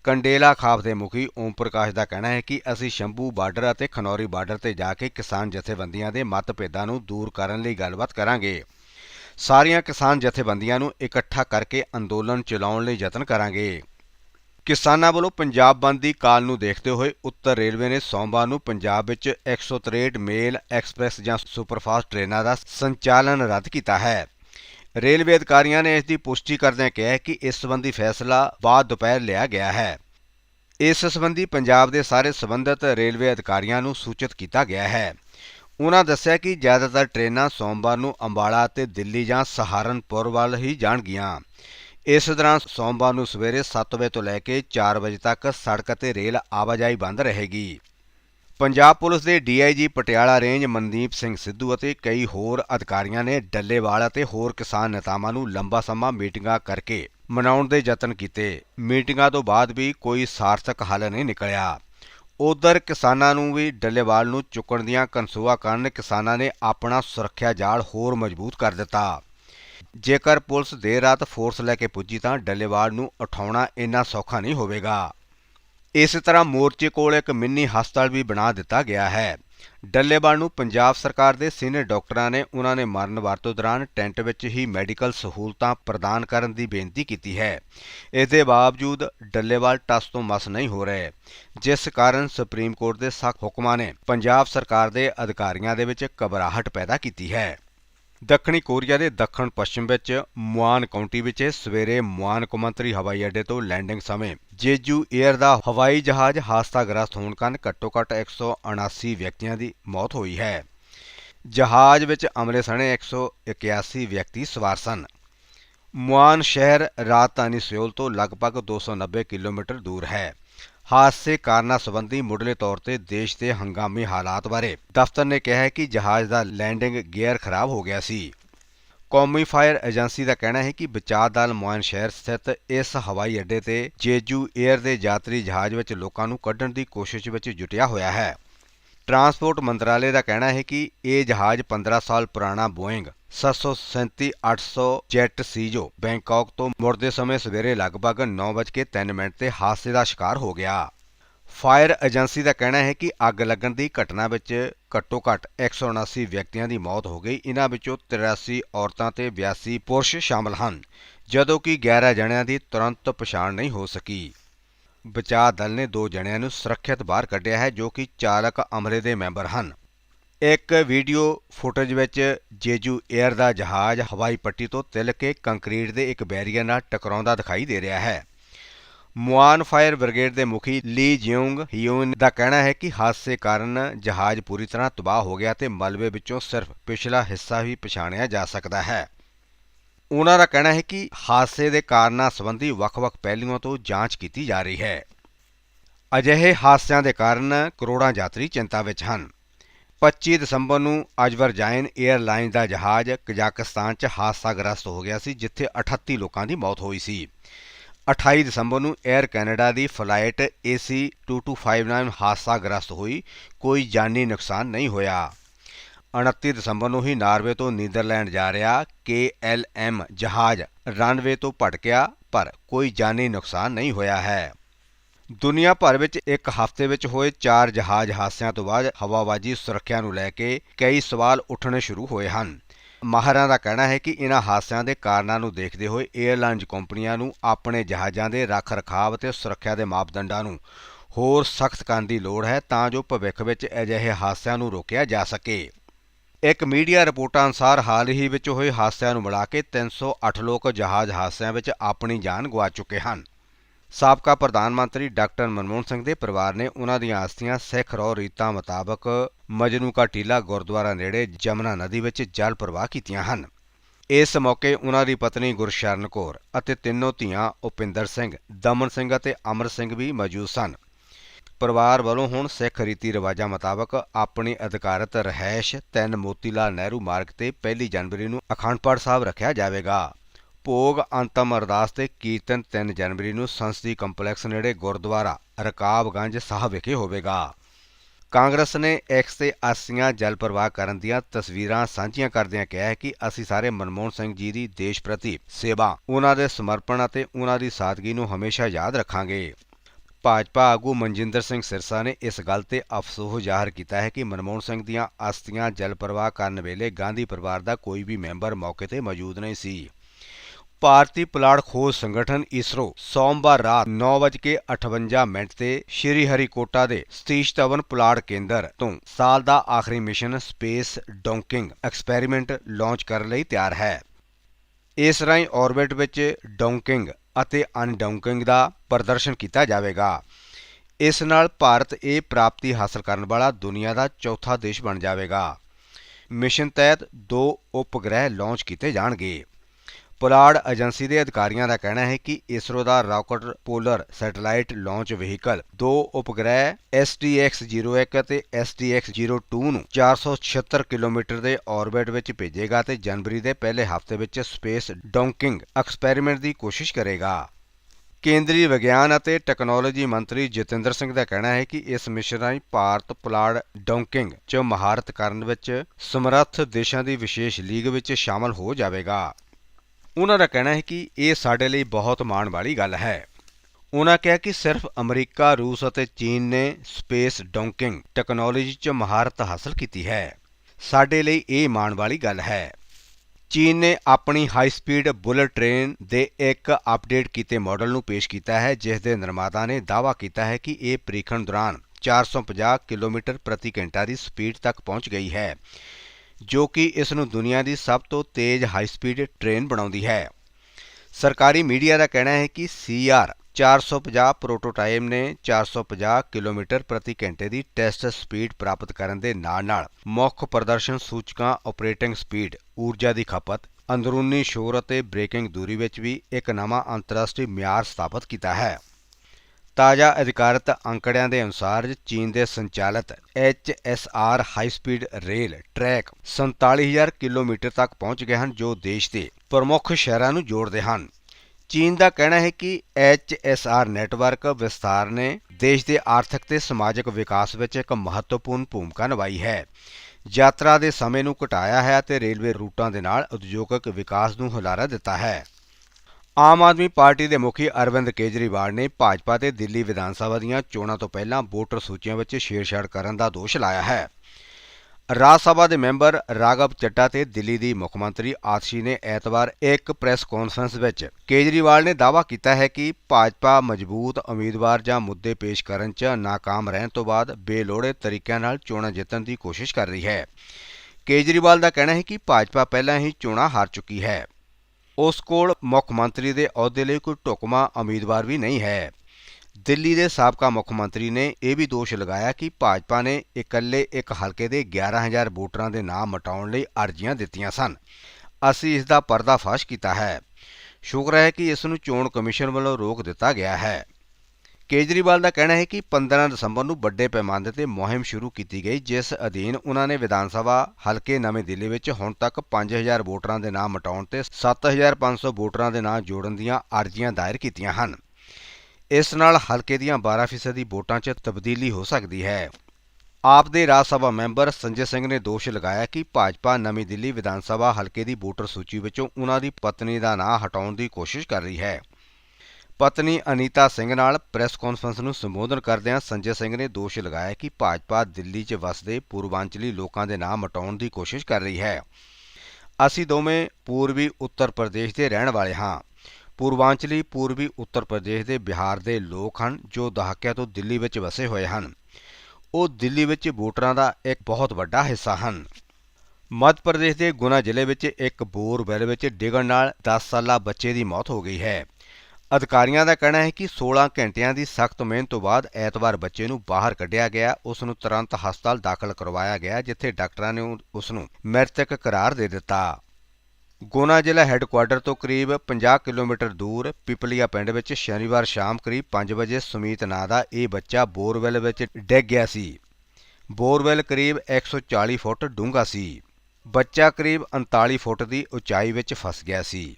ਕੰਡੇਲਾ ਖਾਪ ਦੇ ਮੁਖੀ ਓਮ ਪ੍ਰਕਾਸ਼ ਦਾ ਕਹਿਣਾ ਹੈ ਕਿ ਅਸੀਂ ਸ਼ੰਭੂ ਬਾਰਡਰ ਅਤੇ ਖਨੌਰੀ ਬਾਰਡਰ ਤੇ ਜਾ ਕੇ ਕਿਸਾਨ ਜਥੇਬੰਦੀਆਂ ਦੇ ਮਤਭੇਦਾਂ ਨੂੰ ਦੂਰ ਕਰਨ ਲਈ ਗੱਲਬਾਤ ਕਰਾਂਗੇ। ਸਾਰੀਆਂ ਕਿਸਾਨ ਜਥੇਬੰਦੀਆਂ ਨੂੰ ਇਕੱਠਾ ਕਰਕੇ ਅੰਦੋਲਨ ਚਲਾਉਣ ਲਈ ਯਤਨ ਕਰਾਂਗੇ। ਕਿਸਾਨਾਂ ਵੱਲੋਂ ਪੰਜਾਬ ਬੰਦ ਦੀ ਕਾਲ ਨੂੰ ਦੇਖਦੇ ਹੋਏ ਉੱਤਰ ਰੇਲਵੇ ਨੇ ਸੋਮਵਾਰ ਨੂੰ ਪੰਜਾਬ ਵਿੱਚ 163 ਮੇਲ ਐਕਸਪ੍ਰੈਸ ਜਾਂ ਸੁਪਰਫਾਸਟ ਟ੍ਰੇਨਾਂ ਦਾ ਸੰਚਾਲਨ ਰੱਦ ਕੀਤਾ ਹੈ। ਰੇਲਵੇ ਅਧਿਕਾਰੀਆਂ ਨੇ ਇਸ ਦੀ ਪੁਸ਼ਟੀ ਕਰਦਿਆਂ ਕਿਹਾ ਕਿ ਇਸ ਸੰਬੰਧੀ ਫੈਸਲਾ ਬਾਅਦ ਦੁਪਹਿਰ ਲਿਆ ਗਿਆ ਹੈ। ਇਸ ਸੰਬੰਧੀ ਪੰਜਾਬ ਦੇ ਸਾਰੇ ਸੰਬੰਧਿਤ ਰੇਲਵੇ ਅਧਿਕਾਰੀਆਂ ਨੂੰ ਸੂਚਿਤ ਕੀਤਾ ਗਿਆ ਹੈ। ਉਹਨਾਂ ਦੱਸਿਆ ਕਿ ਜ਼ਿਆਦਾਤਰ ਟ੍ਰੇਨਾਂ ਸੋਮਵਾਰ ਨੂੰ ਅੰਬਾਲਾ ਅਤੇ ਦਿੱਲੀ ਜਾਂ ਸਹਾਰਨਪੁਰ ਵੱਲ ਹੀ ਜਾਣਗੀਆਂ। ਇਸ ਦੌਰਾਨ ਸੋਮਵਾਰ ਨੂੰ ਸਵੇਰੇ 7 ਵਜੇ ਤੋਂ ਲੈ ਕੇ 4 ਵਜੇ ਤੱਕ ਸੜਕ ਅਤੇ ਰੇਲ ਆਵਾਜਾਈ ਬੰਦ ਰਹੇਗੀ। ਪੰਜਾਬ ਪੁਲਿਸ ਦੇ ਡੀਆਈਜੀ ਪਟਿਆਲਾ ਰੇਂਜ ਮਨਦੀਪ ਸਿੰਘ ਸਿੱਧੂ ਅਤੇ ਕਈ ਹੋਰ ਅਧਿਕਾਰੀਆਂ ਨੇ ਡੱਲੇਵਾਲ ਅਤੇ ਹੋਰ ਕਿਸਾਨ ਨੇਤਾਵਾਂ ਨੂੰ ਲੰਬਾ ਸਮਾਂ ਮੀਟਿੰਗਾਂ ਕਰਕੇ ਮਨਾਉਣ ਦੇ ਯਤਨ ਕੀਤੇ। ਮੀਟਿੰਗਾਂ ਤੋਂ ਬਾਅਦ ਵੀ ਕੋਈ ਸਾਰਥਕ ਹੱਲ ਨਹੀਂ ਨਿਕਲਿਆ। ਉਧਰ ਕਿਸਾਨਾਂ ਨੂੰ ਵੀ ਡੱਲੇਵਾਲ ਨੂੰ ਚੁੱਕਣ ਦੀਆਂ ਕਨਸੂਆ ਕਾਰਨ ਕਿਸਾਨਾਂ ਨੇ ਆਪਣਾ ਸੁਰੱਖਿਆ ਜਾਲ ਹੋਰ ਮਜ਼ਬੂਤ ਕਰ ਦਿੱਤਾ। ਜੇਕਰ ਪੁਲਿਸ ਦੇਰ ਰਾਤ ਫੋਰਸ ਲੈ ਕੇ ਪੁੱਜੀ ਤਾਂ ਡੱਲੇਵਾਲ ਨੂੰ ਉਠਾਉਣਾ ਇੰਨਾ ਸੌਖਾ ਨਹੀਂ ਹੋਵੇਗਾ। ਇਸੇ ਤਰ੍ਹਾਂ ਮੋਰਚੇ ਕੋਲ ਇੱਕ ਮਿੰਨੀ ਹਸਪਤਾਲ ਵੀ ਬਣਾ ਦਿੱਤਾ ਗਿਆ ਹੈ। ਡੱਲੇਵਾਲ ਨੂੰ ਪੰਜਾਬ ਸਰਕਾਰ ਦੇ ਸੀਨੀਅਰ ਡਾਕਟਰਾਂ ਨੇ ਉਹਨਾਂ ਨੇ ਮਰਨ ਵਰਤੋਂ ਦੌਰਾਨ ਟੈਂਟ ਵਿੱਚ ਹੀ ਮੈਡੀਕਲ ਸਹੂਲਤਾਂ ਪ੍ਰਦਾਨ ਕਰਨ ਦੀ ਬੇਨਤੀ ਕੀਤੀ ਹੈ। ਇਸ ਦੇ ਬਾਵਜੂਦ ਡੱਲੇਵਾਲ ਟਸ ਤੋਂ ਮਸ ਨਹੀਂ ਹੋ ਰਹੇ। ਜਿਸ ਕਾਰਨ ਸੁਪਰੀਮ ਕੋਰਟ ਦੇ ਸਖਤ ਹੁਕਮਾਂ ਨੇ ਪੰਜਾਬ ਸਰਕਾਰ ਦੇ ਅਧਿਕਾਰੀਆਂ ਦੇ ਵਿੱਚ ਘਬਰਾਹਟ ਪੈਦਾ ਕੀਤੀ ਹੈ। ਦੱਖਣੀ ਕੋਰੀਆ ਦੇ ਦੱਖਣ ਪੱਛਮ ਵਿੱਚ ਮੁਆਨ ਕਾਉਂਟੀ ਵਿੱਚ ਸਵੇਰੇ ਮੁਆਨ ਕੌਮਾਂਤਰੀ ਹਵਾਈ ਅੱਡੇ ਤੋਂ ਲੈਂਡਿੰਗ ਸਮੇਂ ਜੇਜੂ 에ਅਰ ਦਾ ਹਵਾਈ ਜਹਾਜ਼ ਹਾਦਸਾਗ੍ਰਸਤ ਹੋਣ ਕਾਰਨ ਘੱਟੋ-ਘੱਟ 179 ਵਿਅਕਤੀਆਂ ਦੀ ਮੌਤ ਹੋਈ ਹੈ। ਜਹਾਜ਼ ਵਿੱਚ ਅਮਲੇ ਸਣੇ 181 ਵਿਅਕਤੀ ਸਵਾਰ ਸਨ। ਮੁਆਨ ਸ਼ਹਿਰ ਰਾਜਧਾਨੀ ਸਿਓਲ ਤੋਂ ਲਗਭਗ 290 ਕਿਲੋਮੀਟਰ ਦੂਰ ਹੈ। ਹਾਦਸੇ ਕਾਰਨਾਂ ਸੰਬੰਧੀ ਮੁੱਢਲੇ ਤੌਰ ਤੇ ਦੇਸ਼ ਦੇ ਹੰਗਾਮੀ ਹਾਲਾਤ ਬਾਰੇ ਦਫ਼ਤਰ ਨੇ ਕਿਹਾ ਹੈ ਕਿ ਜਹਾਜ਼ ਦਾ ਲੈਂਡਿੰਗ ਗੇਅਰ ਖਰਾਬ ਹੋ ਗਿਆ ਸੀ। ਕੌਮੀ ਫਾਇਰ ਏਜੰਸੀ ਦਾ ਕਹਿਣਾ ਹੈ ਕਿ ਬਚਾਅ ਦਲ ਮੋਇਨ ਸ਼ਹਿਰ ਸਥਿਤ ਇਸ ਹਵਾਈ ਅੱਡੇ ਤੇ ਜੇਜੂ 에ਅਰ ਦੇ ਯਾਤਰੀ ਜਹਾਜ਼ ਵਿੱਚ ਲੋਕਾਂ ਨੂੰ ਕੱਢਣ ਦੀ ਕੋਸ਼ਿਸ਼ ਵਿੱਚ ਜੁਟਿਆ ਹੋਇਆ ਹੈ। ਟਰਾਂਸਪੋਰਟ ਮੰਤਰਾਲੇ ਦਾ ਕਹਿਣਾ ਹੈ ਕਿ ਇਹ ਜਹਾਜ਼ 15 ਸਾਲ ਪੁਰਾਣਾ ਬੋਇੰਗ 737-800 ਜੈਟ ਸੀ ਜੋ ਬੈਂਕਾਕ ਤੋਂ ਮੁੜਦੇ ਸਮੇਂ ਸਵੇਰੇ ਲਗਭਗ 9:03 ਮਿੰਟ ਤੇ ਹਾਦਸੇ ਦਾ ਸ਼ਿਕਾਰ ਹੋ ਗਿਆ। ਫਾਇਰ ਏਜੰਸੀ ਦਾ ਕਹਿਣਾ ਹੈ ਕਿ ਅੱਗ ਲੱਗਣ ਦੀ ਘਟਨਾ ਵਿੱਚ ਘੱਟੋ-ਘੱਟ 179 ਵਿਅਕਤੀਆਂ ਦੀ ਮੌਤ ਹੋ ਗਈ। ਇਨ੍ਹਾਂ ਵਿੱਚੋਂ 83 ਔਰਤਾਂ ਤੇ 82 ਪੁਰਸ਼ ਸ਼ਾਮਲ ਹਨ, ਜਦੋਂ ਕਿ 11 ਜਣਿਆਂ ਦੀ ਤੁਰੰਤ ਪਛਾਣ ਨਹੀਂ ਹੋ ਸਕੀ। ਬਚਾਅ ਦਲ ਨੇ ਦੋ ਜਣਿਆਂ ਨੂੰ ਸੁਰੱਖਿਅਤ ਬਾਹਰ ਕੱਢਿਆ ਹੈ, ਜੋ ਕਿ ਚਾਲਕ ਅਮਲੇ ਦੇ ਮੈਂਬਰ ਹਨ। ਇੱਕ ਵੀਡੀਓ ਫੁਟੇਜ ਵਿੱਚ ਜੇਜੂ 에ਅਰ ਦਾ ਜਹਾਜ਼ ਹਵਾਈ ਪੱਟੀ ਤੋਂ ਤਿਲ ਕੇ ਕੰਕਰੀਟ ਦੇ ਇੱਕ ਬੈਰੀਅਰ ਨਾਲ ਟਕਰਾਉਂਦਾ ਦਿਖਾਈ ਦੇ ਰਿਹਾ ਹੈ। ਮੁਆਨ ਫਾਇਰ ਬ੍ਰਿਗੇਡ ਦੇ ਮੁਖੀ ਲੀ ਜਿਉਂਗ ਹਿਊਨ ਦਾ ਕਹਿਣਾ ਹੈ ਕਿ ਹਾਦਸੇ ਕਾਰਨ ਜਹਾਜ਼ ਪੂਰੀ ਤਰ੍ਹਾਂ ਤਬਾਹ ਹੋ ਗਿਆ ਤੇ ਮਲਬੇ ਵਿੱਚੋਂ ਸਿਰਫ ਪਿਛਲਾ ਹਿੱਸਾ ਹੀ ਪਛਾਣਿਆ ਜਾ ਸਕਦਾ ਹੈ। ਉਹਨਾਂ ਦਾ ਕਹਿਣਾ ਹੈ ਕਿ ਹਾਦਸੇ ਦੇ ਕਾਰਨਾਂ ਸੰਬੰਧੀ ਵੱਖ-ਵੱਖ ਪਹਿਲੂਆਂ ਤੋਂ ਜਾਂਚ ਕੀਤੀ ਜਾ ਰਹੀ ਹੈ। ਅਜਿਹੇ ਹਾਦਸਿਆਂ ਦੇ ਕਾਰਨ ਕਰੋੜਾਂ ਯਾਤਰੀ ਚਿੰਤਾ ਵਿੱਚ ਹਨ। 25 ਦਸੰਬਰ ਨੂੰ ਅਜਵਰਜਾਈਨ 에ਅਰਲਾਈਨ ਦਾ ਜਹਾਜ਼ ਕਜ਼ਾਕਿਸਤਾਨ 'ਚ ਹਾਦਸਾਗ੍ਰਸਤ ਹੋ ਗਿਆ ਸੀ, ਜਿੱਥੇ 38 ਲੋਕਾਂ ਦੀ ਮੌਤ ਹੋਈ ਸੀ। 28 ਦਸੰਬਰ ਨੂੰ 에ਅਰ ਕੈਨੇਡਾ ਦੀ ਫਲਾਈਟ AC2259 ਹਾਦਸਾਗ੍ਰਸਤ ਹੋਈ, ਕੋਈ ਜਾਨੀ ਨੁਕਸਾਨ ਨਹੀਂ ਹੋਇਆ। 29 ਦਸੰਬਰ ਨੂੰ ਹੀ ਨਾਰਵੇ ਤੋਂ ਨੀਦਰਲੈਂਡ ਜਾ ਰਿਹਾ KLM ਜਹਾਜ਼ ਰਨਵੇ ਤੋਂ ਭਟਕਿਆ, ਪਰ ਕੋਈ ਜਾਨੀ ਨੁਕਸਾਨ ਨਹੀਂ ਹੋਇਆ ਹੈ। ਦੁਨੀਆ ਭਰ ਵਿੱਚ ਇੱਕ ਹਫ਼ਤੇ ਵਿੱਚ ਹੋਏ ਚਾਰ ਜਹਾਜ਼ ਹਾਦਸਿਆਂ ਤੋਂ ਬਾਅਦ ਹਵਾਬਾਜ਼ੀ ਸੁਰੱਖਿਆ ਨੂੰ ਲੈ ਕੇ ਕਈ ਸਵਾਲ ਉੱਠਣੇ ਸ਼ੁਰੂ ਹੋਏ ਹਨ। ਮਾਹਰਾਂ ਦਾ ਕਹਿਣਾ ਹੈ ਕਿ ਇਹਨਾਂ ਹਾਦਸਿਆਂ ਦੇ ਕਾਰਨਾਂ ਨੂੰ ਦੇਖਦੇ ਹੋਏ 에ਅਰਲਾਈਨਜ਼ ਕੰਪਨੀਆਂ ਨੂੰ ਆਪਣੇ ਜਹਾਜ਼ਾਂ ਦੇ ਰੱਖ-ਰਖਾਵ ਅਤੇ ਸੁਰੱਖਿਆ ਦੇ ਮਾਪਦੰਡਾਂ ਨੂੰ ਹੋਰ ਸਖਤ ਕਰਨ ਦੀ ਲੋੜ ਹੈ ਤਾਂ ਜੋ ਭਵਿੱਖ ਵਿੱਚ ਅਜਿਹੇ ਹਾਦਸਿਆਂ ਨੂੰ ਰੋਕਿਆ ਜਾ ਸਕੇ। ਇੱਕ ਮੀਡੀਆ ਰਿਪੋਰਟਾਂ ਅਨੁਸਾਰ ਹਾਲ ਹੀ ਵਿੱਚ ਹੋਏ ਹਾਦਸਿਆਂ ਨੂੰ ਮਿਲਾ ਕੇ 308 ਲੋਕ ਜਹਾਜ਼ ਹਾਦਸਿਆਂ ਵਿੱਚ ਆਪਣੀ ਜਾਨ ਗਵਾ ਚੁੱਕੇ ਹਨ। ਸਾਬਕਾ ਪ੍ਰਧਾਨ ਮੰਤਰੀ ਡਾਕਟਰ ਮਨਮੋਹਨ ਸਿੰਘ ਦੇ ਪਰਿਵਾਰ ਨੇ ਉਹਨਾਂ ਦੀਆਂ ਅਸਥੀਆਂ ਸਿੱਖ ਰੋ ਰੀਤਾਂ ਮੁਤਾਬਕ ਮਜਨੂ ਕਾ ਟੀਲਾ ਗੁਰਦੁਆਰਾ ਨੇੜੇ ਜਮਨਾ ਨਦੀ ਵਿੱਚ ਜਲ ਪ੍ਰਵਾਹ ਕੀਤੀਆਂ ਹਨ ਇਸ ਮੌਕੇ ਉਹਨਾਂ ਦੀ ਪਤਨੀ ਗੁਰਸ਼ਰਨ ਕੌਰ ਅਤੇ ਤਿੰਨੋਂ ਧੀਆਂ ਉਪਿੰਦਰ ਸਿੰਘ, ਦਮਨ ਸਿੰਘ ਅਤੇ ਅਮਰ ਸਿੰਘ ਵੀ ਮੌਜੂਦ ਸਨ। ਪਰਿਵਾਰ ਵੱਲੋਂ ਹੁਣ ਸਿੱਖ ਰੀਤੀ ਰਿਵਾਜਾਂ ਮੁਤਾਬਕ ਆਪਣੀ ਅਧਿਕਾਰਤ ਰਹਿائش ਤਿੰਨ ਮੋਤੀਲਾਲ ਨਹਿਰੂ ਮਾਰਗ ਤੇ 1 ਜਨਵਰੀ ਨੂੰ ਅਖੰਡ ਪਾਠ ਸਾਹਿਬ ਰੱਖਿਆ ਜਾਵੇਗਾ। ਭੋਗ ਅੰਤਮ ਅਰਦਾਸ ਤੇ ਕੀਰਤਨ 3 ਜਨਵਰੀ ਨੂੰ ਸੰਸਦੀ ਕੰਪਲੈਕਸ ਨੇੜੇ ਗੁਰਦੁਆਰਾ ਰਕਾਬਗੰਜ ਸਾਹਿਬ ਵਿਖੇ ਹੋਵੇਗਾ। ਕਾਂਗਰਸ ਨੇ ਐਕਸ ਤੇ ਆਸੀਆਂ ਜਲ ਪ੍ਰਵਾਹ ਕਰਨ ਦੀਆਂ ਤਸਵੀਰਾਂ ਸਾਂਝੀਆਂ ਕਰਦਿਆਂ ਕਿਹਾ ਹੈ ਕਿ ਅਸੀਂ ਸਾਰੇ ਮਨਮੋਹਨ ਸਿੰਘ ਜੀ ਦੀ ਦੇਸ਼ ਪ੍ਰਤੀ ਸੇਵਾ, ਉਹਨਾਂ ਦੇ ਸਮਰਪਣ ਅਤੇ ਉਹਨਾਂ ਦੀ ਸਾਦਗੀ ਨੂੰ ਹਮੇਸ਼ਾ ਯਾਦ ਰੱਖਾਂਗੇ। ਭਾਜਪਾ ਆਗੂ ਮਨਜਿੰਦਰ ਸਿੰਘ ਸਿਰਸਾ ਨੇ ਇਸ ਗੱਲ ਤੇ ਅਫਸੋਸ ਜ਼ਾਹਰ ਕੀਤਾ ਹੈ ਕਿ ਮਨਮੋਹਨ ਸਿੰਘ ਦੀਆਂ ਅਸਥੀਆਂ ਜਲ ਪ੍ਰਵਾਹ ਕਰਨ ਵੇਲੇ ਗਾਂਧੀ ਪਰਿਵਾਰ ਦਾ ਕੋਈ ਵੀ ਮੈਂਬਰ ਮੌਕੇ ਤੇ ਮੌਜੂਦ ਨਹੀਂ ਸੀ। ਭਾਰਤੀ ਪੁਲਾੜ ਖੋਜ ਸੰਗਠਨ ਇਸਰੋ ਸੋਮਵਾਰ ਰਾਤ 9:58 ਮਿੰਟ ਤੇ ਸ਼੍ਰੀ ਹਰੀਕੋਟਾ ਦੇ ਸਤੀਸ਼ ਧਵਨ ਪੁਲਾੜ ਕੇਂਦਰ ਤੋਂ ਸਾਲ ਦਾ ਆਖਰੀ mission space docking experiment launch ਕਰਨ ਲਈ ਤਿਆਰ ਹੈ। ਇਸ ਰਾਹੀਂ ਆਰਬਿਟ ਵਿੱਚ ਡੌਂਕਿੰਗ ਅਤੇ ਅਨਡੌਂਕਿੰਗ ਦਾ ਪ੍ਰਦਰਸ਼ਨ ਕੀਤਾ ਜਾਵੇਗਾ। ਇਸ ਨਾਲ ਭਾਰਤ ਇਹ ਪ੍ਰਾਪਤੀ ਹਾਸਲ ਕਰਨ ਵਾਲਾ ਦੁਨੀਆ ਦਾ ਚੌਥਾ ਦੇਸ਼ ਬਣ ਜਾਵੇਗਾ। ਮਿਸ਼ਨ ਤਹਿਤ ਦੋ ਉਪਗ੍ਰਹਿ ਲਾਂਚ ਕੀਤੇ ਜਾਣਗੇ। ਪੁਲਾੜ ਏਜੰਸੀ ਦੇ ਅਧਿਕਾਰੀਆਂ ਦਾ ਕਹਿਣਾ ਹੈ ਕਿ ਇਸਰੋ ਦਾ rocket polar satellite launch vehicle ਦੋ ਉਪਗ੍ਰਹਿ STX-01 ਅਤੇ STX-02 ਨੂੰ 476 ਕਿਲੋਮੀਟਰ ਦੇ ਔਰਬਿਟ ਵਿੱਚ ਭੇਜੇਗਾ ਤੇ ਜਨਵਰੀ ਦੇ ਪਹਿਲੇ ਹਫ਼ਤੇ ਵਿੱਚ ਸਪੇਸ ਡੌਂਕਿੰਗ ਐਕਸਪੈਰੀਮੈਂਟ ਦੀ ਕੋਸ਼ਿਸ਼ ਕਰੇਗਾ। ਕੇਂਦਰੀ ਵਿਗਿਆਨ ਅਤੇ ਟੈਕਨੋਲੋਜੀ ਮੰਤਰੀ ਜਤਿੰਦਰ ਸਿੰਘ ਦਾ ਕਹਿਣਾ ਹੈ ਕਿ ਇਸ ਮਿਸ਼ਨ ਰਾਹੀਂ ਭਾਰਤ ਪੁਲਾੜ ਡੌਂਕਿੰਗ 'ਚ ਮਹਾਰਤ ਕਰਨ ਵਿੱਚ ਸਮਰੱਥ ਦੇਸ਼ਾਂ ਦੀ ਵਿਸ਼ੇਸ਼ ਲੀਗ ਵਿੱਚ ਸ਼ਾਮਲ ਹੋ ਜਾਵੇਗਾ। ਉਹਨਾਂ ਦਾ ਕਹਿਣਾ ਹੈ ਕਿ ਇਹ ਸਾਡੇ ਲਈ ਬਹੁਤ ਮਾਣ ਵਾਲੀ ਗੱਲ ਹੈ ਉਹਨਾਂ ਕਿਹਾ ਕਿ ਸਿਰਫ ਅਮਰੀਕਾ, ਰੂਸ ਅਤੇ ਚੀਨ ਨੇ ਸਪੇਸ ਡੌਂਕਿੰਗ ਟੈਕਨੋਲੋਜੀ 'ਚ ਮਹਾਰਤ ਹਾਸਲ ਕੀਤੀ ਹੈ। ਸਾਡੇ ਲਈ ਇਹ ਮਾਣ ਵਾਲੀ ਗੱਲ ਹੈ। ਚੀਨ ਨੇ ਆਪਣੀ ਹਾਈ ਸਪੀਡ ਬੁਲਟ ਟ੍ਰੇਨ ਦੇ ਇੱਕ ਅਪਡੇਟ ਕੀਤੇ ਮਾਡਲ ਨੂੰ ਪੇਸ਼ ਕੀਤਾ ਹੈ ਜਿਸ ਦੇ ਨਿਰਮਾਤਾ ਨੇ ਦਾਅਵਾ ਕੀਤਾ ਹੈ ਕਿ ਇਹ ਪ੍ਰੀਖਣ ਦੌਰਾਨ 450 ਕਿਲੋਮੀਟਰ ਪ੍ਰਤੀ ਘੰਟਾ ਦੀ ਸਪੀਡ ਤੱਕ ਪਹੁੰਚ ਗਈ ਹੈ ਜੋ ਕਿ ਇਸ ਨੂੰ ਦੁਨੀਆ ਦੀ ਸਭ ਤੋਂ ਤੇਜ਼ ਹਾਈ ਸਪੀਡ ਟ੍ਰੇਨ ਬਣਾਉਂਦੀ ਹੈ। ਸਰਕਾਰੀ ਮੀਡੀਆ ਦਾ ਕਹਿਣਾ ਹੈ ਕਿ CR 450 ਪ੍ਰੋਟੋਟਾਈਪ ਨੇ 450 ਕਿਲੋਮੀਟਰ ਪ੍ਰਤੀ ਘੰਟੇ ਦੀ ਟੈਸਟ ਸਪੀਡ ਪ੍ਰਾਪਤ ਕਰਨ ਦੇ ਨਾਲ-ਨਾਲ ਮੁੱਖ ਪ੍ਰਦਰਸ਼ਨ ਸੂਚਕਾਂ ਆਪਰੇਟਿੰਗ ਸਪੀਡ, ਊਰਜਾ ਦੀ ਖਪਤ, ਅੰਦਰੂਨੀ ਸ਼ੋਰ ਅਤੇ ਬ੍ਰੇਕਿੰਗ ਦੂਰੀ ਵਿੱਚ ਵੀ ਇੱਕ ਨਵਾਂ ਅੰਤਰਰਾਸ਼ਟਰੀ ਮਿਆਰ ਸਥਾਪਿਤ ਕੀਤਾ ਹੈ। ਤਾਜ਼ਾ ਅਧਿਕਾਰਤ ਅੰਕੜਿਆਂ ਦੇ ਅਨੁਸਾਰ ਚੀਨ ਦੇ ਸੰਚਾਲਿਤ HSR high speed rail track 47000 kilometre ਤੱਕ ਪਹੁੰਚ ਗਏ ਹਨ ਜੋ ਦੇਸ਼ ਦੇ ਪ੍ਰਮੁੱਖ ਸ਼ਹਿਰਾਂ ਨੂੰ ਜੋੜਦੇ ਹਨ। ਚੀਨ ਦਾ ਕਹਿਣਾ ਹੈ ਕਿ HSR ਨੈਟਵਰਕ ਵਿਸਥਾਰ ਨੇ ਦੇਸ਼ ਦੇ ਆਰਥਿਕ ਤੇ ਸਮਾਜਿਕ ਵਿਕਾਸ ਵਿੱਚ ਇੱਕ ਮਹੱਤਵਪੂਰਨ ਭੂਮਿਕਾ ਨਿਭਾਈ ਹੈ, ਯਾਤਰਾ ਦੇ ਸਮੇਂ ਨੂੰ ਘਟਾਇਆ ਹੈ ਅਤੇ ਰੇਲਵੇ ਰੂਟਾਂ ਦੇ ਨਾਲ ਉਦਯੋਗਿਕ ਵਿਕਾਸ ਨੂੰ ਹੁਲਾਰਾ ਦਿੱਤਾ ਹੈ। ਆਮ ਆਦਮੀ ਪਾਰਟੀ ਦੇ ਮੁਖੀ ਅਰਵਿੰਦ ਕੇਜਰੀਵਾਲ ਨੇ ਭਾਜਪਾ ਤੇ ਦਿੱਲੀ ਵਿਧਾਨ ਸਭਾ ਦੀਆਂ ਚੋਣਾਂ ਤੋਂ ਪਹਿਲਾਂ ਵੋਟਰ ਸੂਚੀਆਂ ਵਿੱਚ ਛੇੜਛਾੜ ਕਰਨ ਦਾ ਦੋਸ਼ ਲਾਇਆ ਹੈ। ਰਾਜ ਸਭਾ ਦੇ ਮੈਂਬਰ ਰਾਘਵ ਚੱਡਾ ਤੇ ਦਿੱਲੀ ਦੀ ਮੁੱਖ ਮੰਤਰੀ ਆਤਸ਼ੀ ਨੇ ਐਤਵਾਰ ਇੱਕ ਪ੍ਰੈਸ ਕਾਨਫਰੰਸ ਵਿੱਚ ਕੇਜਰੀਵਾਲ ਨੇ ਦਾਅਵਾ ਕੀਤਾ ਹੈ ਕਿ ਭਾਜਪਾ ਮਜ਼ਬੂਤ ਉਮੀਦਵਾਰ ਜਾਂ ਮੁੱਦੇ ਪੇਸ਼ ਕਰਨ 'ਚ ਨਾਕਾਮ ਰਹਿਣ ਤੋਂ ਬਾਅਦ ਬੇਲੋੜੇ ਤਰੀਕਿਆਂ ਨਾਲ ਚੋਣਾਂ ਜਿੱਤਣ ਦੀ ਕੋਸ਼ਿਸ਼ ਕਰ ਰਹੀ ਹੈ। ਕੇਜਰੀਵਾਲ ਦਾ ਕਹਿਣਾ ਹੈ ਕਿ ਭਾਜਪਾ ਪਹਿਲਾਂ ਹੀ ਚੋਣਾਂ ਹਾਰ ਚੁੱਕੀ ਹੈ। ਉਸ ਕੋਲ ਮੁੱਖ ਮੰਤਰੀ ਦੇ ਅਹੁਦੇ ਲਈ ਕੋਈ ਢੁਕਵਾਂ ਉਮੀਦਵਾਰ ਵੀ ਨਹੀਂ ਹੈ। ਦਿੱਲੀ ਦੇ ਸਾਬਕਾ ਮੁੱਖ ਮੰਤਰੀ ਨੇ ਇਹ ਵੀ ਦੋਸ਼ ਲਗਾਇਆ ਕਿ ਭਾਜਪਾ ਨੇ ਇਕੱਲੇ ਇੱਕ ਹਲਕੇ ਦੇ 11000 ਵੋਟਰਾਂ ਦੇ ਨਾਮ ਮਿਟਾਉਣ ਲਈ ਅਰਜ਼ੀਆਂ ਦਿੱਤੀਆਂ ਸਨ। ਅਸੀਂ ਇਸ ਦਾ ਪਰਦਾਫਾਸ਼ ਕੀਤਾ ਹੈ। ਸ਼ੁਕਰ ਹੈ ਕਿ ਇਸ ਨੂੰ ਚੋਣ ਕਮਿਸ਼ਨ ਵੱਲੋਂ ਰੋਕ ਦਿੱਤਾ ਗਿਆ ਹੈ। ਕੇਜਰੀਵਾਲ ਦਾ ਕਹਿਣਾ ਹੈ ਕਿ 15 ਦਸੰਬਰ ਨੂੰ ਵੱਡੇ ਪੈਮਾਨੇ ਤੇ ਮੁਹਿੰਮ ਸ਼ੁਰੂ ਕੀਤੀ ਗਈ, ਜਿਸ ਅਧੀਨ ਉਹਨਾਂ ਨੇ ਵਿਧਾਨ ਸਭਾ ਹਲਕੇ ਨਵੇਂ ਦਿੱਲੀ ਵਿੱਚ ਹੁਣ ਤੱਕ 5000 ਵੋਟਰਾਂ ਦੇ ਨਾਮ ਮਿਟਾਉਣ ਤੇ 7500 ਵੋਟਰਾਂ ਦੇ ਨਾਮ ਜੋੜਨ ਦੀਆਂ ਅਰਜ਼ੀਆਂ ਦਾਇਰ ਕੀਤੀਆਂ ਹਨ। ਇਸ ਨਾਲ ਹਲਕੇ ਦੀਆਂ 12% ਵੋਟਾਂ 'ਚ ਤਬਦੀਲੀ ਹੋ ਸਕਦੀ ਹੈ। ਆਪ ਦੇ ਰਾਜ ਸਭਾ ਮੈਂਬਰ ਸੰਜੇ ਸਿੰਘ ਨੇ ਦੋਸ਼ ਲਗਾਇਆ ਕਿ ਭਾਜਪਾ ਨਵੀਂ ਦਿੱਲੀ ਵਿਧਾਨ ਸਭਾ ਹਲਕੇ ਦੀ ਵੋਟਰ ਸੂਚੀ ਵਿੱਚੋਂ ਉਹਨਾਂ ਦੀ ਪਤਨੀ ਦਾ ਨਾਂ ਹਟਾਉਣ ਦੀ ਕੋਸ਼ਿਸ਼ ਕਰ ਰਹੀ ਹੈ। ਪਤਨੀ ਅਨੀਤਾ ਸਿੰਘ ਨਾਲ ਪ੍ਰੈਸ ਕਾਨਫਰੰਸ ਨੂੰ ਸੰਬੋਧਨ ਕਰਦਿਆਂ ਸੰਜੇ ਸਿੰਘ ਨੇ ਦੋਸ਼ ਲਗਾਇਆ ਕਿ ਭਾਜਪਾ ਦਿੱਲੀ 'ਚ ਵਸਦੇ ਪੂਰਵਾਂਚਲੀ ਲੋਕਾਂ ਦੇ ਨਾਮ ਮਿਟਾਉਣ ਦੀ ਕੋਸ਼ਿਸ਼ ਕਰ ਰਹੀ ਹੈ। ਅਸੀਂ ਦੋਵੇਂ ਪੂਰਬੀ ਉੱਤਰ ਪ੍ਰਦੇਸ਼ ਦੇ ਰਹਿਣ ਵਾਲੇ ਹਾਂ। ਪੂਰਵਾਂਚਲੀ ਪੂਰਬੀ ਉੱਤਰ ਪ੍ਰਦੇਸ਼ ਦੇ ਬਿਹਾਰ ਦੇ ਲੋਕ ਹਨ ਜੋ ਦਹਾਕਿਆਂ ਤੋਂ ਦਿੱਲੀ ਵਿੱਚ ਵਸੇ ਹੋਏ ਹਨ। ਉਹ ਦਿੱਲੀ ਵਿੱਚ ਵੋਟਰਾਂ ਦਾ ਇੱਕ ਬਹੁਤ ਵੱਡਾ ਹਿੱਸਾ ਹਨ। ਮੱਧ ਪ੍ਰਦੇਸ਼ ਦੇ ਗੁਨਾ ਜ਼ਿਲ੍ਹੇ ਵਿੱਚ ਇੱਕ ਬੋਰਵੈਲ ਵਿੱਚ ਡਿੱਗਣ ਨਾਲ 10 ਸਾਲਾ ਬੱਚੇ ਦੀ ਮੌਤ ਹੋ ਗਈ ਹੈ। ਅਧਿਕਾਰੀਆਂ ਦਾ ਕਹਿਣਾ ਹੈ ਕਿ 16 ਘੰਟਿਆਂ ਦੀ ਸਖਤ ਮਿਹਨਤ ਤੋਂ ਬਾਅਦ ਐਤਵਾਰ ਬੱਚੇ ਨੂੰ ਬਾਹਰ ਕੱਢਿਆ ਗਿਆ। ਉਸ ਨੂੰ ਤੁਰੰਤ ਹਸਪਤਾਲ ਦਾਖਲ ਕਰਵਾਇਆ ਗਿਆ, ਜਿੱਥੇ ਡਾਕਟਰਾਂ ਨੇ ਉਸ ਨੂੰ ਮ੍ਰਿਤਕ ਕਰਾਰ ਦੇ ਦਿੱਤਾ। ਗੋਨਾ ਜ਼ਿਲ੍ਹਾ ਹੈੱਡਕੁਆਰਟਰ ਤੋਂ ਕਰੀਬ 50 ਕਿਲੋਮੀਟਰ ਦੂਰ ਪਿਪਲੀਆ ਪਿੰਡ ਵਿੱਚ ਸ਼ਨੀਵਾਰ ਸ਼ਾਮ ਕਰੀਬ 5 ਵਜੇ ਸੁਮੀਤ ਨਾਂ ਦਾ ਇਹ ਬੱਚਾ ਬੋਰਵੈਲ ਵਿੱਚ ਡਿੱਗ ਗਿਆ ਸੀ। ਬੋਰਵੈਲ ਕਰੀਬ 140 ਫੁੱਟ ਡੂੰਘਾ ਸੀ। ਬੱਚਾ ਕਰੀਬ 39 ਫੁੱਟ ਦੀ ਉਚਾਈ ਵਿੱਚ ਫਸ ਗਿਆ ਸੀ।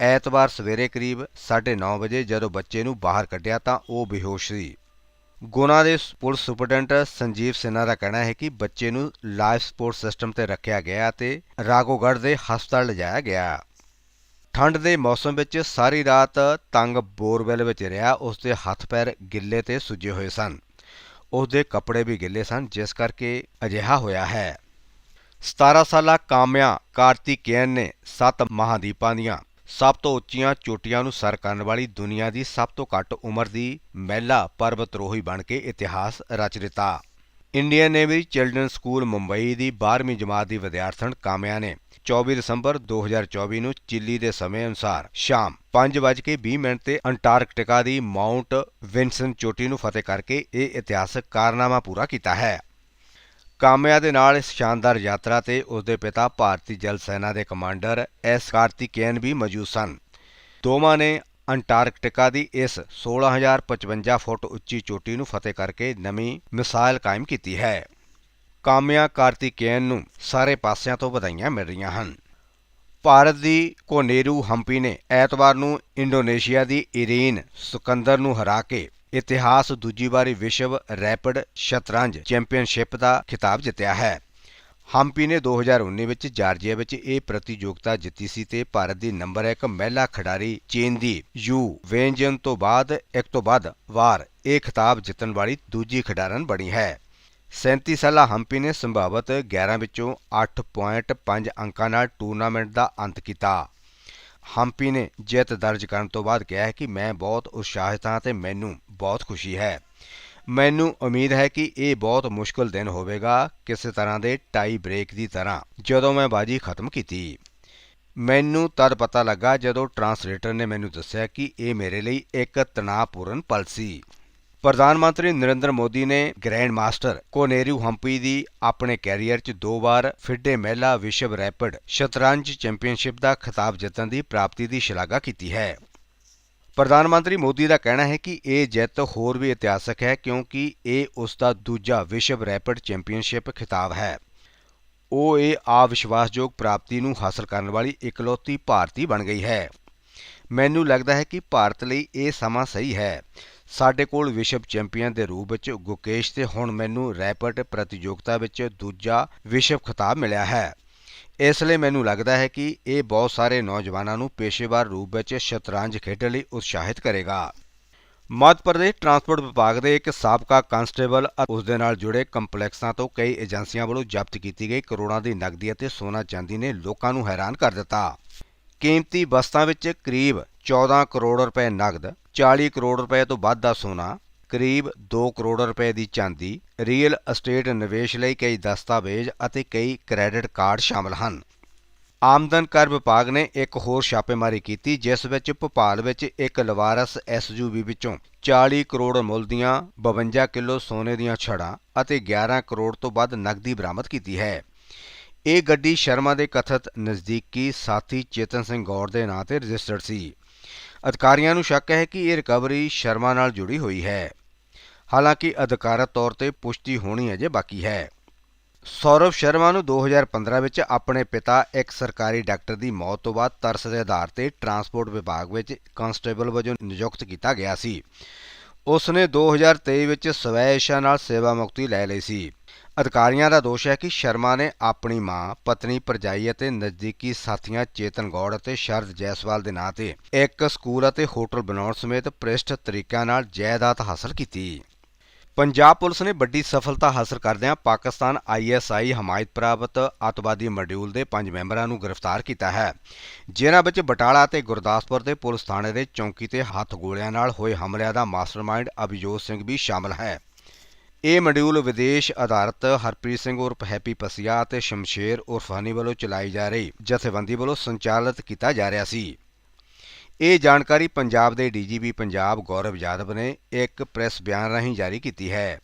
ਐਤਵਾਰ ਸਵੇਰੇ ਕਰੀਬ 9:30 ਵਜੇ ਜਦੋਂ ਬੱਚੇ ਨੂੰ ਬਾਹਰ ਕੱਢਿਆ ਤਾਂ ਉਹ ਬੇਹੋਸ਼ ਸੀ। ਗੁਨਾ ਦੇ ਪੁਲਿਸ ਸੁਪਰਡੈਂਟ ਸੰਜੀਵ ਸਿਨਹਾ ਦਾ ਕਹਿਣਾ ਹੈ ਕਿ ਬੱਚੇ ਨੂੰ ਲਾਈਫ ਸਪੋਰਟ ਸਿਸਟਮ ਤੇ ਰੱਖਿਆ ਗਿਆ ਅਤੇ ਰਾਘੋਗੜ੍ਹ ਦੇ ਹਸਪਤਾਲ ਲਿਜਾਇਆ ਗਿਆ। ਠੰਡ ਦੇ ਮੌਸਮ ਵਿੱਚ ਸਾਰੀ ਰਾਤ ਤੰਗ ਬੋਰਵੈਲ ਵਿੱਚ ਰਿਹਾ, ਉਸ ਦੇ ਹੱਥ ਪੈਰ ਗਿੱਲੇ ਤੇ ਸੁੱਜੇ ਹੋਏ ਸਨ। ਉਸ ਦੇ ਕੱਪੜੇ ਵੀ ਗਿੱਲੇ ਸਨ, ਜਿਸ ਕਰਕੇ ਅਜਿਹਾ ਹੋਇਆ ਹੈ। 17 ਸਾਲਾ ਕਾਮਿਆ ਕਾਰਤਿਕੇਅਨ ਨੇ ਸੱਤ ਮਹਾਂਦੀਪਾਂ ਦੀਆਂ ਸਭ ਤੋਂ ਉੱਚੀਆਂ ਚੋਟੀਆਂ ਨੂੰ ਸਰ ਕਰਨ ਵਾਲੀ ਦੁਨੀਆ ਦੀ ਸਭ ਤੋਂ ਘੱਟ ਉਮਰ ਦੀ ਮਹਿਲਾ ਪਰਬਤਰੋਹੀ ਬਣ ਕੇ ਇਤਿਹਾਸ ਰਚ ਦਿੱਤਾ। Indian navy children school Mumbai ਦੀ 12ਵੀਂ ਜਮਾਤ ਦੀ ਵਿਦਿਆਰਥਣ ਕਾਮਿਆ ਨੇ 24 ਦਸੰਬਰ 2024 ਨੂੰ ਚਿਲੀ ਦੇ ਸਮੇਂ ਅਨੁਸਾਰ ਸ਼ਾਮ 5:20 ਮਿੰਟ ਤੇ ਅੰਟਾਰਕਟਿਕਾ ਦੀ ਮਾਊਂਟ ਵਿਨਸਨ ਚੋਟੀ ਨੂੰ ਫਤਿਹ ਕਰਕੇ ਇਹ ਇਤਿਹਾਸਕ ਕਾਰਨਾਮਾ ਪੂਰਾ ਕੀਤਾ ਹੈ। ਕਾਮਿਆ ਦੇ ਨਾਲ ਇਸ ਸ਼ਾਨਦਾਰ ਯਾਤਰਾ ਤੇ ਉਸ ਦੇ ਪਿਤਾ ਭਾਰਤੀ ਜਲ ਸੈਨਾ ਦੇ ਕਮਾਂਡਰ ਐਸ ਕਾਰਤਿਕੇਅਨ ਵੀ ਮੌਜੂਦ ਸਨ। ਦੋਵਾਂ ਨੇ ਅੰਟਾਰਕਟਿਕਾ ਦੀ ਇਸ 16055 ਫੁੱਟ ਉੱਚੀ ਚੋਟੀ ਨੂੰ ਫਤਿਹ ਕਰਕੇ ਨਵੀਂ ਮਿਸਾਈਲ ਕਾਇਮ ਕੀਤੀ ਹੈ। ਕਾਮਿਆ ਕਾਰਤਿਕੇਅਨ ਨੂੰ ਸਾਰੇ ਪਾਸਿਆਂ ਤੋਂ ਵਧਾਈਆਂ ਮਿਲ ਰਹੀਆਂ ਹਨ। ਭਾਰਤ ਦੀ ਕੋਨੇਰੂ ਹੰਪੀ ਨੇ ਐਤਵਾਰ ਨੂੰ ਇੰਡੋਨੇਸ਼ੀਆ ਦੀ ਇਰੀਨ ਸੁਕੰਦਰ ਨੂੰ ਹਰਾ ਕੇ ਇਤਿਹਾਸ ਦੂਜੀ ਵਾਰੀ ਵਿਸ਼ਵ ਰੈਪਿਡ ਸ਼ਤਰੰਜ ਚੈਂਪੀਅਨਸ਼ਿਪ ਦਾ ਖਿਤਾਬ ਜਿੱਤਿਆ ਹੈ। ਹੰਪੀ ਨੇ 2019 ਵਿੱਚ ਜਾਰਜੀਆ ਵਿੱਚ ਇਹ ਪ੍ਰਤੀਯੋਗਤਾ ਜਿੱਤੀ ਸੀ ਤੇ ਭਾਰਤ ਦੀ ਨੰਬਰ 1 ਮਹਿਲਾ ਖਿਡਾਰੀ ਚੀਨ ਦੀ ਯੂ ਵੇਂਜਨ ਤੋਂ ਬਾਅਦ ਇੱਕ ਤੋਂ ਵੱਧ ਵਾਰ ਇਹ ਖਿਤਾਬ ਜਿੱਤਣ ਵਾਲੀ ਦੂਜੀ ਖਿਡਾਰਨ ਬਣੀ ਹੈ 37 ਸਾਲਾ ਹੰਪੀ ਨੇ ਸੰਭਾਵਤ 11 ਵਿੱਚੋਂ 8.5 ਅੰਕਾਂ ਨਾਲ ਟੂਰਨਾਮੈਂਟ ਦਾ ਅੰਤ ਕੀਤਾ ਹੰਪੀ ਨੇ ਜਿੱਤ ਦਰਜ ਕਰਨ ਤੋਂ ਬਾਅਦ ਕਿਹਾ ਹੈ ਕਿ ਮੈਂ ਬਹੁਤ ਉਤਸ਼ਾਹਿਤ ਹਾਂ ਤੇ ਮੈਨੂੰ ਬਹੁਤ ਖੁਸ਼ੀ ਹੈ। ਮੈਨੂੰ ਉਮੀਦ ਹੈ ਕਿ ਇਹ ਬਹੁਤ ਮੁਸ਼ਕਲ ਦਿਨ ਹੋਵੇਗਾ ਕਿਸੇ ਤਰ੍ਹਾਂ ਦੇ ਟਾਈ ਬ੍ਰੇਕ ਦੀ ਤਰ੍ਹਾਂ, ਜਦੋਂ ਮੈਂ ਬਾਜੀ ਖਤਮ ਕੀਤੀ। ਮੈਨੂੰ ਤਦ ਪਤਾ ਲੱਗਾ ਜਦੋਂ ਟਰਾਂਸਲੇਟਰ ਨੇ ਮੈਨੂੰ ਦੱਸਿਆ ਕਿ ਇਹ ਮੇਰੇ ਲਈ ਇੱਕ ਤਣਾਅਪੂਰਨ ਪਲ ਸੀ। ਪ੍ਰਧਾਨ ਮੰਤਰੀ ਨਰਿੰਦਰ ਮੋਦੀ ਨੇ ਗ੍ਰੈਂਡ ਮਾਸਟਰ ਕੋਨੇਰੂ ਹੰਪੀ ਦੀ ਆਪਣੇ ਕੈਰੀਅਰ 'ਚ ਦੋ ਵਾਰ ਫਿੱਡੇ ਮਹਿਲਾ ਵਿਸ਼ਵ ਰੈਪਿਡ ਸ਼ਤਰੰਜ ਚੈਂਪੀਅਨਸ਼ਿਪ ਦਾ ਖਿਤਾਬ ਜਿੱਤਣ ਦੀ ਪ੍ਰਾਪਤੀ ਦੀ ਸ਼ਲਾਘਾ ਕੀਤੀ ਹੈ। ਪ੍ਰਧਾਨ ਮੰਤਰੀ ਮੋਦੀ ਦਾ ਕਹਿਣਾ ਹੈ ਕਿ ਇਹ ਜਿੱਤ ਹੋਰ ਵੀ ਇਤਿਹਾਸਕ ਹੈ ਕਿਉਂਕਿ ਇਹ ਉਸ ਦਾ ਦੂਜਾ ਵਿਸ਼ਵ ਰੈਪਿਡ ਚੈਂਪੀਅਨਸ਼ਿਪ ਖਿਤਾਬ ਹੈ। ਉਹ ਇਹ ਅਵਿਸ਼ਵਾਸਯੋਗ ਪ੍ਰਾਪਤੀ ਨੂੰ ਹਾਸਲ ਕਰਨ ਵਾਲੀ ਇਕਲੌਤੀ ਭਾਰਤੀ ਬਣ ਗਈ ਹੈ। ਮੈਨੂੰ ਲੱਗਦਾ ਹੈ ਕਿ ਭਾਰਤ ਲਈ ਇਹ ਸਮਾਂ ਸਹੀ ਹੈ। ਸਾਡੇ ਕੋਲ ਵਿਸ਼ਵ ਚੈਂਪੀਅਨ ਦੇ ਰੂਪ ਵਿੱਚ ਗੁਕੇਸ਼ ਤੇ ਹੁਣ ਮੈਨੂੰ ਰੈਪਟ ਪ੍ਰਤੀਯੋਗਤਾ ਵਿੱਚ ਦੂਜਾ ਵਿਸ਼ਵ ਖਿਤਾਬ ਮਿਲਿਆ ਹੈ। ਇਸ ਲਈ ਮੈਨੂੰ ਲੱਗਦਾ ਹੈ ਕਿ ਇਹ ਬਹੁਤ ਸਾਰੇ ਨੌਜਵਾਨਾਂ ਨੂੰ ਪੇਸ਼ੇਵਰ ਰੂਪ ਵਿੱਚ ਸ਼ਤਰੰਜ ਖੇਡਣ ਲਈ ਉਤਸ਼ਾਹਿਤ ਕਰੇਗਾ। ਮੱਧ ਪ੍ਰਦੇਸ਼ ਟਰਾਂਸਪੋਰਟ ਵਿਭਾਗ ਦੇ ਇੱਕ ਸਾਬਕਾ ਕਾਂਸਟੇਬਲ ਅਤੇ ਉਸ ਦੇ ਨਾਲ ਜੁੜੇ ਕੰਪਲੈਕਸਾਂ ਤੋਂ ਕਈ ਏਜੰਸੀਆਂ ਵੱਲੋਂ ਜ਼ਬਤ ਕੀਤੀ ਗਈ ਕਰੋੜਾਂ ਦੀ ਨਕਦੀ ਅਤੇ ਸੋਨਾ ਚਾਂਦੀ ਨੇ ਲੋਕਾਂ ਨੂੰ ਹੈਰਾਨ ਕਰ ਦਿੱਤਾ। ਕੀਮਤੀ ਵਸਤਾਂ ਵਿੱਚ ਕਰੀਬ 14 ਕਰੋੜ ਰੁਪਏ ਨਗਦ 40 ਕਰੋੜ ਰੁਪਏ ਤੋਂ ਵੱਧ ਦਾ ਸੋਨਾ, ਕਰੀਬ 2 ਕਰੋੜ ਰੁਪਏ ਦੀ ਚਾਂਦੀ, ਰੀਅਲ ਅਸਟੇਟ ਨਿਵੇਸ਼ ਲਈ ਕਈ ਦਸਤਾਵੇਜ਼ ਅਤੇ ਕਈ ਕ੍ਰੈਡਿਟ ਕਾਰਡ ਸ਼ਾਮਲ ਹਨ। ਆਮਦਨ ਕਰ ਵਿਭਾਗ ਨੇ ਇੱਕ ਹੋਰ ਛਾਪੇਮਾਰੀ ਕੀਤੀ, ਜਿਸ ਵਿੱਚ ਭੋਪਾਲ ਵਿੱਚ ਇੱਕ ਲਵਾਰਸ ਐਸਯੂਵੀ ਵਿੱਚੋਂ 40 ਕਰੋੜ ਮੁੱਲ ਦੀਆਂ 52 ਕਿਲੋ ਸੋਨੇ ਦੀਆਂ ਛੜਾਂ ਅਤੇ 11 ਕਰੋੜ ਤੋਂ ਵੱਧ ਨਕਦੀ ਬਰਾਮਦ ਕੀਤੀ ਹੈ। ਇਹ ਗੱਡੀ ਸ਼ਰਮਾ ਦੇ ਕਥਿਤ ਨਜ਼ਦੀਕੀ ਸਾਥੀ ਚੇਤਨ ਸਿੰਘ ਗੌਰ ਦੇ ਨਾਂ ਤੇ ਰਜਿਸਟਰਡ ਸੀ। ਅਧਿਕਾਰੀਆਂ ਨੂੰ ਸ਼ੱਕ ਹੈ ਕਿ ਇਹ ਰਿਕਵਰੀ ਸ਼ਰਮਾ ਨਾਲ ਜੁੜੀ ਹੋਈ ਹੈ। ਹਾਲਾਂਕਿ ਅਧਿਕਾਰਤ ਤੌਰ ਤੇ ਪੁਸ਼ਟੀ ਹੋਣੀ ਅਜੇ ਬਾਕੀ ਹੈ। ਸੌਰਵ ਸ਼ਰਮਾ ਨੂੰ 2015 ਵਿੱਚ ਆਪਣੇ ਪਿਤਾ ਇੱਕ ਸਰਕਾਰੀ ਡਾਕਟਰ ਦੀ ਮੌਤ ਤੋਂ ਬਾਅਦ ਤਰਸ ਦੇ ਆਧਾਰ ਤੇ ਟਰਾਂਸਪੋਰਟ ਵਿਭਾਗ ਵਿੱਚ ਕਾਂਸਟੇਬਲ ਵਜੋਂ ਨਿਯੁਕਤ ਕੀਤਾ ਗਿਆ ਸੀ। ਉਸ ਨੇ 2023 ਵਿੱਚ ਸਵੈ ਇਸ਼ਾ ਨਾਲ ਸੇਵਾ ਮੁਕਤੀ ਲੈ ਲਈ ਸੀ। ਅਧਿਕਾਰੀਆਂ ਦਾ ਦੋਸ਼ ਹੈ ਕਿ ਸ਼ਰਮਾ ਨੇ ਆਪਣੀ ਮਾਂ, ਪਤਨੀ ਪਰਜਾਈ ਅਤੇ ਨਜ਼ਦੀਕੀ ਸਾਥੀਆਂ ਚੇਤਨ ਗੌੜ ਅਤੇ ਸ਼ਰਦ ਜੈਸਵਾਲ ਦੇ ਨਾਂ ਤੇ ਇੱਕ ਸਕੂਲ ਅਤੇ ਹੋਟਲ ਬਣਾਉਣ ਸਮੇਤ ਪ੍ਰਿਸ਼ਟ ਤਰੀਕਿਆਂ ਨਾਲ ਜਾਇਦਾਦ ਹਾਸਲ ਕੀਤੀ। ਪੰਜਾਬ ਪੁਲਿਸ ਨੇ ਵੱਡੀ ਸਫਲਤਾ ਹਾਸਲ ਕਰਦਿਆਂ ਪਾਕਿਸਤਾਨ ਆਈਐਸਆਈ ਹਮਾਇਤ ਪ੍ਰਾਪਤ ਅੱਤਵਾਦੀ ਮੋਡਿਊਲ ਦੇ ਪੰਜ ਮੈਂਬਰਾਂ ਨੂੰ ਗ੍ਰਿਫਤਾਰ ਕੀਤਾ ਹੈ। ਜਿਨ੍ਹਾਂ ਵਿੱਚ ਬਟਾਲਾ ਅਤੇ ਗੁਰਦਾਸਪੁਰ ਦੇ ਪੁਲਿਸ ਥਾਣੇ ਦੇ ਚੌਂਕੀ ਤੇ ਹੱਥ ਗੋਲਿਆਂ ਨਾਲ ਹੋਏ ਹਮਲਿਆਂ ਦਾ ਮਾਸਟਰਮਾਈਂਡ ਅਭਿਜੋਤ ਸਿੰਘ ਵੀ ਸ਼ਾਮਲ ਹੈ। ਇਹ ਮੋਡਿਊਲ ਵਿਦੇਸ਼ ਆਧਾਰਿਤ ਹਰਪ੍ਰੀਤ ਸਿੰਘ ਉਰਫ ਹੈਪੀ ਪਸੀਆ ਅਤੇ ਸ਼ਮਸ਼ੇਰ ਉਰਫ ਹਨੀ ਵੱਲੋਂ ਚਲਾਈ ਜਾ ਰਹੀ ਜਥੇਬੰਦੀ ਵੱਲੋਂ ਸੰਚਾਲਿਤ ਕੀਤਾ ਜਾ ਰਿਹਾ ਸੀ। ਇਹ ਜਾਣਕਾਰੀ ਪੰਜਾਬ ਦੇ ਡੀਜੀਪੀ ਪੰਜਾਬ ਗੌਰਵ ਯਾਦਵ ਨੇ ਇੱਕ ਪ੍ਰੈਸ ਬਿਆਨ ਰਾਹੀਂ ਜਾਰੀ ਕੀਤੀ ਹੈ।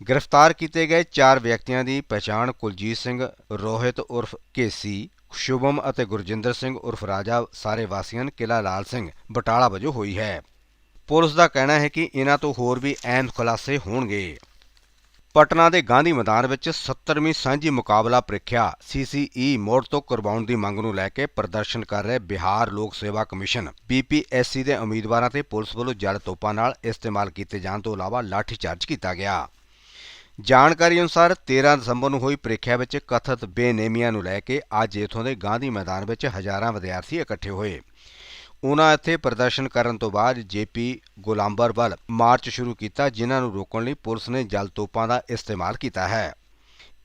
ਗ੍ਰਿਫਤਾਰ ਕੀਤੇ ਗਏ ਚਾਰ ਵਿਅਕਤੀਆਂ ਦੀ ਪਛਾਣ ਕੁਲਜੀਤ ਸਿੰਘ, ਰੋਹਿਤ ਉਰਫ ਕੇਸੀ, ਸ਼ੁਭਮ ਅਤੇ ਗੁਰਜਿੰਦਰ ਸਿੰਘ ਉਰਫ ਰਾਜਾ ਸਾਰੇ ਵਾਸੀਆਂ ਕਿਲਾ ਲਾਲ ਸਿੰਘ ਬਟਾਲਾ ਵਜੋਂ ਹੋਈ ਹੈ। ਪੁਲਿਸ ਦਾ ਕਹਿਣਾ ਹੈ ਕਿ ਇਹਨਾਂ ਤੋਂ ਹੋਰ ਵੀ ਅਹਿਮ ਖੁਲਾਸੇ ਹੋਣਗੇ। ਪਟਨਾ ਦੇ ਗਾਂਧੀ ਮੈਦਾਨ ਵਿੱਚ 70ਵੀਂ ਸਾਂਝੀ ਮੁਕਾਬਲਾ ਪ੍ਰੀਖਿਆ ਸੀਸੀਈ ਮੋੜ ਤੋਂ ਕਰਵਾਉਣ ਦੀ ਮੰਗ ਨੂੰ ਲੈ ਕੇ ਪ੍ਰਦਰਸ਼ਨ ਕਰ ਰਹੇ ਬਿਹਾਰ ਲੋਕ ਸੇਵਾ ਕਮਿਸ਼ਨ, ਬੀਪੀਐਸਸੀ ਦੇ ਉਮੀਦਵਾਰਾਂ ਤੇ ਪੁਲਿਸ ਵੱਲੋਂ ਜੜ ਤੋਪਾਂ ਨਾਲ ਇਸਤੇਮਾਲ ਕੀਤੇ ਜਾਣ ਤੋਂ ਇਲਾਵਾ ਲਾਠੀਚਾਰਜ ਕੀਤਾ ਗਿਆ। ਜਾਣਕਾਰੀ ਅਨੁਸਾਰ 13 ਦਸੰਬਰ ਨੂੰ ਹੋਈ ਪ੍ਰੀਖਿਆ ਵਿੱਚ ਕਥਿਤ ਬੇਨੇਮੀਆਂ ਨੂੰ ਲੈ ਕੇ ਅੱਜ ਇਥੋਂ ਦੇ ਗਾਂਧੀ ਮੈਦਾਨ ਵਿੱਚ ਹਜ਼ਾਰਾਂ ਵਿਦਿਆਰਥੀ ਇਕੱਠੇ ਹੋਏ। ਉਨ੍ਹਾਂ ਇੱਥੇ ਪ੍ਰਦਰਸ਼ਨ ਕਰਨ ਤੋਂ ਬਾਅਦ ਜੇਪੀ ਗੁਲਾਮਬਰ ਵੱਲ ਮਾਰਚ ਸ਼ੁਰੂ ਕੀਤਾ, ਜਿਨ੍ਹਾਂ ਨੂੰ ਰੋਕਣ ਲਈ ਪੁਲਿਸ ਨੇ ਜਲ ਤੋਪਾਂ ਦਾ ਇਸਤੇਮਾਲ ਕੀਤਾ ਹੈ।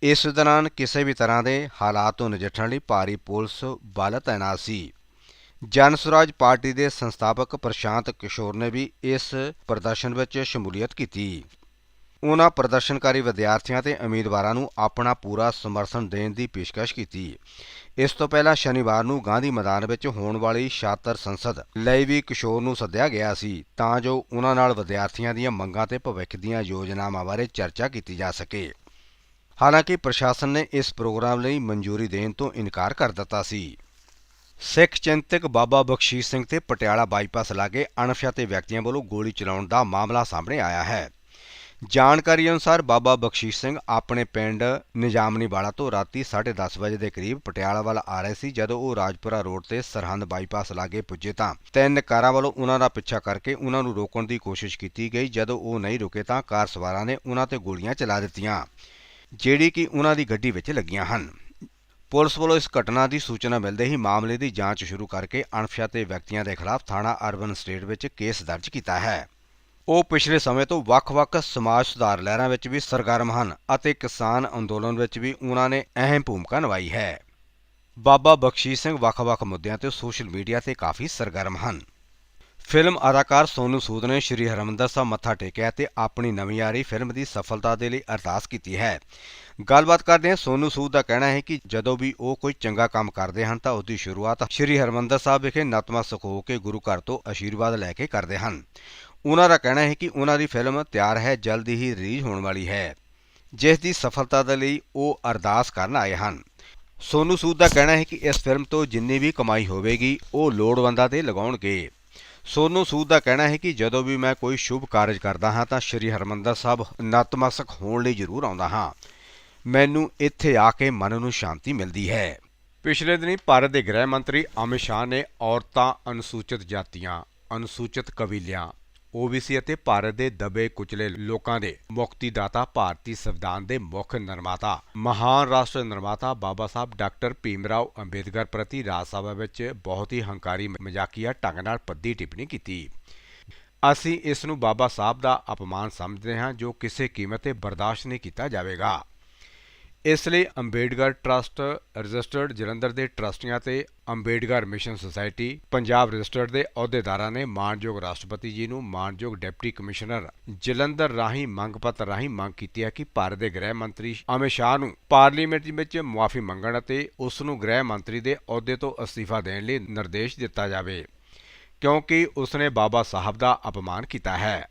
ਇਸ ਦੌਰਾਨ ਕਿਸੇ ਵੀ ਤਰ੍ਹਾਂ ਦੇ ਹਾਲਾਤ ਤੋਂ ਨਜਿੱਠਣ ਲਈ ਭਾਰੀ ਪੁਲਿਸ ਬਲ ਤਾਇਨਾਤ ਸੀ। ਜਨ ਸੁਰਾਜ ਪਾਰਟੀ ਦੇ ਸੰਸਥਾਪਕ ਪ੍ਰਸ਼ਾਂਤ ਕਿਸ਼ੋਰ ਨੇ ਵੀ ਇਸ ਪ੍ਰਦਰਸ਼ਨ ਵਿੱਚ ਸ਼ਮੂਲੀਅਤ ਕੀਤੀ। ਉਨ੍ਹਾਂ ਪ੍ਰਦਰਸ਼ਨਕਾਰੀ ਵਿਦਿਆਰਥੀਆਂ ਤੇ ਉਮੀਦਵਾਰਾਂ ਨੂੰ ਆਪਣਾ ਪੂਰਾ ਸਮਰਥਨ ਦੇਣ ਦੀ ਪੇਸ਼ਕਸ਼ ਕੀਤੀ। ਇਸ ਤੋਂ ਪਹਿਲਾਂ ਸ਼ਨੀਵਾਰ ਨੂੰ ਗਾਂਧੀ ਮੈਦਾਨ ਵਿੱਚ ਹੋਣ ਵਾਲੀ ਛਾਤਰ ਸੰਸਦ ਲਈ ਵੀ ਕਿਸ਼ੋਰ ਨੂੰ ਸੱਦਿਆ ਗਿਆ ਸੀ, ਤਾਂ ਜੋ ਉਹਨਾਂ ਨਾਲ ਵਿਦਿਆਰਥੀਆਂ ਦੀਆਂ ਮੰਗਾਂ ਤੇ ਭਵਿੱਖ ਦੀਆਂ ਯੋਜਨਾਵਾਂ ਬਾਰੇ ਚਰਚਾ ਕੀਤੀ ਜਾ ਸਕੇ। ਹਾਲਾਂਕਿ ਪ੍ਰਸ਼ਾਸਨ ਨੇ ਇਸ ਪ੍ਰੋਗਰਾਮ ਲਈ ਮਨਜ਼ੂਰੀ ਦੇਣ ਤੋਂ ਇਨਕਾਰ ਕਰ ਦਿੱਤਾ ਸੀ। ਸਿੱਖ ਚਿੰਤਕ ਬਾਬਾ ਬਖਸ਼ੀਸ਼ ਸਿੰਘ ਤੇ ਪਟਿਆਲਾ ਬਾਈਪਾਸ ਲਾਗੇ ਅਣਪਛਾਤੇ ਵਿਅਕਤੀਆਂ ਵੱਲੋਂ ਗੋਲੀ ਚਲਾਉਣ ਦਾ ਮਾਮਲਾ ਸਾਹਮਣੇ ਆਇਆ ਹੈ। ਜਾਣਕਾਰੀ ਅਨੁਸਾਰ ਬਾਬਾ ਬਖਸ਼ੀਸ਼ ਸਿੰਘ ਆਪਣੇ ਪਿੰਡ ਨਿਜਾਮਨੀ ਵਾਲਾ ਤੋਂ ਰਾਤੀ 10:30 ਵਜੇ ਦੇ ਕਰੀਬ ਪਟਿਆਲਾ ਵੱਲ ਆ ਰਹੇ ਸੀ, ਜਦੋਂ ਉਹ ਰਾਜਪੁਰਾ ਰੋਡ ਤੇ ਸਰਹੰਦ ਬਾਈਪਾਸ ਲਾਗੇ ਪੁੱਜੇ ਤਾਂ ਤਿੰਨ ਕਾਰਾਂ ਵੱਲੋਂ ਉਹਨਾਂ ਦਾ ਪਿੱਛਾ ਕਰਕੇ ਉਹਨਾਂ ਨੂੰ ਰੋਕਣ ਦੀ ਕੋਸ਼ਿਸ਼ ਕੀਤੀ ਗਈ। ਜਦੋਂ ਉਹ ਨਹੀਂ ਰੁਕੇ ਤਾਂ ਕਾਰ ਸਵਾਰਾਂ ਨੇ ਉਹਨਾਂ ਤੇ ਗੋਲੀਆਂ ਚਲਾ ਦਿੱਤੀਆਂ, ਜਿਹੜੀ ਕਿ ਉਹਨਾਂ ਦੀ ਗੱਡੀ ਵਿੱਚ ਲੱਗੀਆਂ ਹਨ। ਪੁਲਿਸ ਵੱਲੋਂ ਇਸ ਘਟਨਾ ਦੀ ਸੂਚਨਾ ਮਿਲਦੇ ਹੀ ਮਾਮਲੇ ਦੀ ਜਾਂਚ ਸ਼ੁਰੂ ਕਰਕੇ ਅਣਪਛਾਤੇ ਵਿਅਕਤੀਆਂ ਦੇ ਖਿਲਾਫ ਥਾਣਾ ਅਰਬਨ ਸਟੇਟ ਵਿੱਚ ਕੇਸ ਦਰਜ ਕੀਤਾ ਹੈ। ਉਹ ਪਿਛਲੇ ਸਮੇਂ ਤੋਂ ਵੱਖ-ਵੱਖ ਸਮਾਜ ਸੁਧਾਰ ਲਹਿਰਾਂ ਵਿੱਚ ਵੀ ਸਰਗਰਮ ਹਨ ਅਤੇ ਕਿਸਾਨ ਅੰਦੋਲਨ ਵਿੱਚ ਵੀ ਉਹਨਾਂ ਨੇ ਅਹਿਮ ਭੂਮਿਕਾ ਨਿਭਾਈ ਹੈ। ਬਾਬਾ ਬਖਸ਼ੀਸ਼ ਸਿੰਘ ਵੱਖ-ਵੱਖ ਮੁੱਦਿਆਂ ਤੇ ਸੋਸ਼ਲ ਮੀਡੀਆ ਤੇ ਕਾਫੀ ਸਰਗਰਮ ਹਨ। ਫਿਲਮ ਅਦਾਕਾਰ ਸੋਨੂ ਸੂਦ ਨੇ ਸ਼੍ਰੀ ਹਰਿਮੰਦਰ ਸਾਹਿਬ ਮੱਥਾ ਟੇਕਿਆ ਤੇ ਆਪਣੀ ਨਵੀਂ ਆ ਰਹੀ ਫਿਲਮ ਦੀ ਸਫਲਤਾ ਦੇ ਲਈ ਅਰਦਾਸ ਕੀਤੀ ਹੈ। ਗੱਲਬਾਤ ਕਰਦੇ ਹਾਂ ਸੋਨੂ ਸੂਦ ਦਾ ਕਹਿਣਾ ਹੈ ਕਿ ਜਦੋਂ ਵੀ ਉਹ ਕੋਈ ਚੰਗਾ ਕੰਮ ਕਰਦੇ ਹਨ ਤਾਂ ਉਸ ਦੀ ਸ਼ੁਰੂਆਤ ਸ਼੍ਰੀ ਹਰਿਮੰਦਰ ਸਾਹਿਬ ਵਿਖੇ ਨਤਮਸਤਕ ਹੋ ਕੇ ਗੁਰੂ ਘਰ ਤੋਂ ਆਸ਼ੀਰਵਾਦ ਲੈ ਕੇ ਕਰਦੇ ਹਨ। ਉਹਨਾਂ ਦਾ ਕਹਿਣਾ ਹੈ ਕਿ ਉਹਨਾਂ ਦੀ ਫਿਲਮ ਤਿਆਰ ਹੈ, ਜਲਦੀ ਹੀ ਰਿਲੀਜ਼ ਹੋਣ ਵਾਲੀ ਹੈ, ਜਿਸ ਦੀ ਸਫਲਤਾ ਦੇ ਲਈ ਉਹ ਅਰਦਾਸ ਕਰਨ ਆਏ ਹਨ। ਸੋਨੂ ਸੂਦ ਦਾ ਕਹਿਣਾ ਹੈ ਕਿ ਇਸ ਫਿਲਮ ਤੋਂ ਜਿੰਨੀ ਵੀ ਕਮਾਈ ਹੋਵੇਗੀ, ਉਹ ਲੋੜਵੰਦਾਂ ਤੇ ਲਗਾਉਣਗੇ। ਸੋਨੂ ਸੂਦ ਦਾ ਕਹਿਣਾ ਹੈ ਕਿ ਜਦੋਂ ਵੀ ਮੈਂ ਕੋਈ ਸ਼ੁਭ ਕਾਰਜ ਕਰਦਾ ਹਾਂ, ਤਾਂ ਸ਼੍ਰੀ ਹਰਮੰਦਰ ਸਾਹਿਬ ਨਤਮਸਤਕ ਹੋਣ ਲਈ ਜ਼ਰੂਰ ਆਉਂਦਾ ਹਾਂ। ਮੈਨੂੰ ਇੱਥੇ ਆ ਕੇ ਮਨ ਨੂੰ ਸ਼ਾਂਤੀ ਮਿਲਦੀ ਹੈ। ਪਿਛਲੇ ਦਿਨੀ ਭਾਰਤ ਦੇ ਗ੍ਰਹਿ ਮੰਤਰੀ ਅਮਿਤ ਸ਼ਾਹ ਨੇ ਔਰਤਾਂ ਅਨੁਸੂਚਿਤ ਜਾਤੀਆਂ, ਅਨੁਸੂਚਿਤ ਕਬੀਲਿਆਂ OBC ਅਤੇ ਭਾਰਤ ਦੇ ਦਬੇ ਕੁਚਲੇ ਲੋਕਾਂ ਦੇ ਮੁਕਤੀ ਦਾਤਾ ਭਾਰਤੀ ਸੰਵਿਧਾਨ ਦੇ ਮੁੱਖ ਨਿਰਮਾਤਾ, ਮਹਾਨ ਰਾਸ਼ਟਰ ਨਿਰਮਾਤਾ ਬਾਬਾ ਸਾਹਿਬ ਡਾਕਟਰ ਭੀਮਰਾਓ ਅੰਬੇਦਕਰ ਪ੍ਰਤੀ ਰਾਜ ਸਭਾ ਵਿੱਚ ਬਹੁਤ ਹੀ ਹੰਕਾਰੀ, ਮਜ਼ਾਕੀਆ ਢੰਗ ਨਾਲ ਪੱਦੀ ਟਿੱਪਣੀ ਕੀਤੀ। ਅਸੀਂ ਇਸ ਨੂੰ ਬਾਬਾ ਸਾਹਿਬ ਦਾ ਅਪਮਾਨ ਸਮਝਦੇ ਹਾਂ, ਜੋ ਕਿਸੇ ਕੀਮਤ ਤੇ ਬਰਦਾਸ਼ਤ ਨਹੀਂ ਕੀਤਾ ਜਾਵੇਗਾ। ਇਸ ਲਈ ਅੰਬੇਡਕਰ ਟਰਸਟ ਰਜਿਸਟਰਡ ਜਲੰਧਰ ਦੇ ਟਰਸਟੀਆਂ ਤੇ Ambedkar mission society, Punjab registered ਦੇ ਅਹੁਦੇਦਾਰਾਂ ਨੇ ਮਾਨਯੋਗ ਰਾਸ਼ਟਰਪਤੀ ਜੀ ਨੂੰ ਮਾਨਯੋਗ ਡਿਪਟੀ ਕਮਿਸ਼ਨਰ ਜਲੰਧਰ ਰਾਹੀਂ ਮੰਗ ਪੱਤਰ ਰਾਹੀਂ ਮੰਗ ਕੀਤੀ ਹੈ ਕਿ ਭਾਰਤ ਦੇ ਗ੍ਰਹਿ ਮੰਤਰੀ ਅਮਿਤ ਸ਼ਾਹ ਨੂੰ ਪਾਰਲੀਮੈਂਟ ਵਿੱਚ ਮੁਆਫੀ ਮੰਗਣ ਅਤੇ ਉਸ ਨੂੰ ਗ੍ਰਹਿ ਮੰਤਰੀ ਦੇ ਅਹੁਦੇ ਤੋਂ ਅਸਤੀਫਾ ਦੇਣ ਲਈ ਨਿਰਦੇਸ਼ ਦਿੱਤਾ ਜਾਵੇ, ਕਿਉਂਕਿ ਉਸ ਨੇ ਬਾਬਾ ਸਾਹਿਬ ਦਾ ਅਪਮਾਨ ਕੀਤਾ ਹੈ।